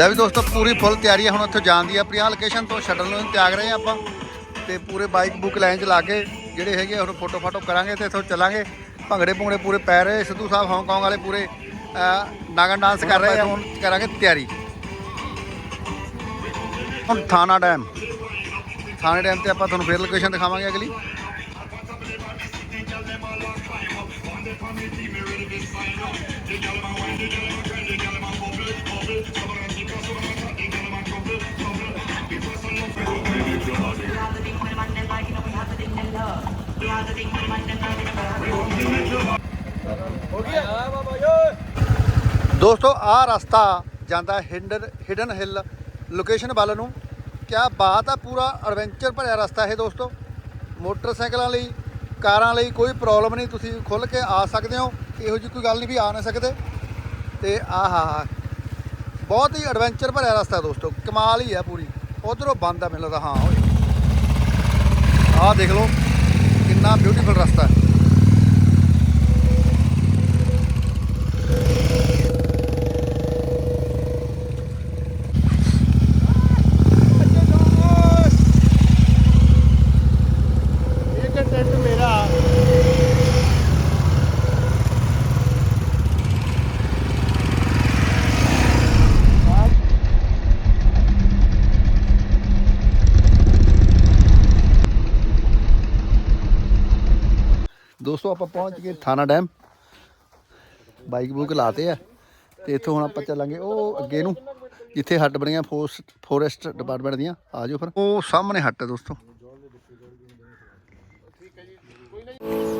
ਲੈ ਵੀ ਦੋਸਤੋ, ਪੂਰੀ ਫੁੱਲ ਤਿਆਰੀ ਹੈ ਹੁਣ ਉੱਥੇ ਜਾਣ ਦੀ ਆ। ਪ੍ਰਿਆ ਲੋਕੇਸ਼ਨ ਤੋਂ ਛੱਡਣ ਨੂੰ ਤਿਆਗ ਰਹੇ ਆ ਆਪਾਂ ਤੇ ਪੂਰੇ ਬਾਈਕ ਬੁੱਕ ਲਾਈਨ ਚ ਲਾ ਕੇ ਜਿਹੜੇ ਹੈਗੇ ਆ, ਹੁਣ ਫੋਟੋ ਫਾਟੋ ਕਰਾਂਗੇ ਤੇ ਇੱਥੋਂ ਚੱਲਾਂਗੇ। ਭੰਗੜੇ ਭੁੰਗੜੇ ਪੂਰੇ ਪੈ ਰਹੇ, ਸਿੱਧੂ ਸਾਹਿਬ ਹਾਂਗਕਾਂਗ ਵਾਲੇ ਪੂਰੇ ਨਾਗਨ ਡਾਂਸ ਕਰ ਰਹੇ ਆ, ਹੁਣ ਕਰਾਂਗੇ ਤਿਆਰੀ। ਹੁਣ ਥਾਣਾ ਡੈਮ ਥਾਣੇ ਡੈਮ ਤੇ ਆਪਾਂ ਤੁਹਾਨੂੰ ਫੇਰ ਲੋਕੇਸ਼ਨ ਦਿਖਾਵਾਂਗੇ ਅਗਲੀ। ਦੋਸਤੋ ਆਹ ਰਸਤਾ ਜਾਂਦਾ ਹਿੰਡਨ ਹਿਡਨ ਹਿੱਲ ਲੋਕੇਸ਼ਨ ਵੱਲ ਨੂੰ। ਕਿਆ ਬਾਤ ਆ, ਪੂਰਾ ਐਡਵੈਂਚਰ ਭਰਿਆ ਰਸਤਾ ਇਹ ਦੋਸਤੋ। ਮੋਟਰਸਾਈਕਲਾਂ ਲਈ, ਕਾਰਾਂ ਲਈ ਕੋਈ ਪ੍ਰੋਬਲਮ ਨਹੀਂ, ਤੁਸੀਂ ਖੁੱਲ ਕੇ ਆ ਸਕਦੇ ਹੋ। ਇਹੋ ਜਿਹੀ ਕੋਈ ਗੱਲ ਨਹੀਂ ਵੀ ਆ ਨਾ ਸਕਦੇ। ਤੇ ਆਹਾ, ਬਹੁਤ ਹੀ ਐਡਵੈਂਚਰ ਭਰਿਆ ਰਸਤਾ ਦੋਸਤੋ। ਕਮਾਲ ਹੀ ਆ ਪੂਰੀ। ਉਧਰੋਂ ਬੰਦ ਆ ਮੈਨੂੰ ਲੱਗਦਾ ਹਾਂ ਆਹ ਦੇਖ ਲਓ ਕਿੰਨਾ ਬਿਊਟੀਫੁਲ ਰਸਤਾ ਹੈ। ਆਪਾਂ ਪਹੁੰਚ ਗਏ ਥਾਣਾ ਡੈਮ। ਬਾਈਕ ਬੂਕ ਲਾਤੇ ਆ ਤੇ ਇੱਥੋਂ ਹੁਣ ਆਪਾਂ ਚੱਲਾਂਗੇ ਉਹ ਅੱਗੇ ਨੂੰ, ਜਿੱਥੇ ਹੱਟ ਬਣੀਆਂ ਫੋਰਸਟ ਫੋਰੈਸਟ ਡਿਪਾਰਟਮੈਂਟ ਦੀਆਂ। ਆ ਜਾਓ ਫਿਰ। ਉਹ ਸਾਹਮਣੇ ਹੱਟ ਹੈ ਦੋਸਤੋ। ਠੀਕ ਹੈ ਜੀ ਕੋਈ ਨਹੀਂ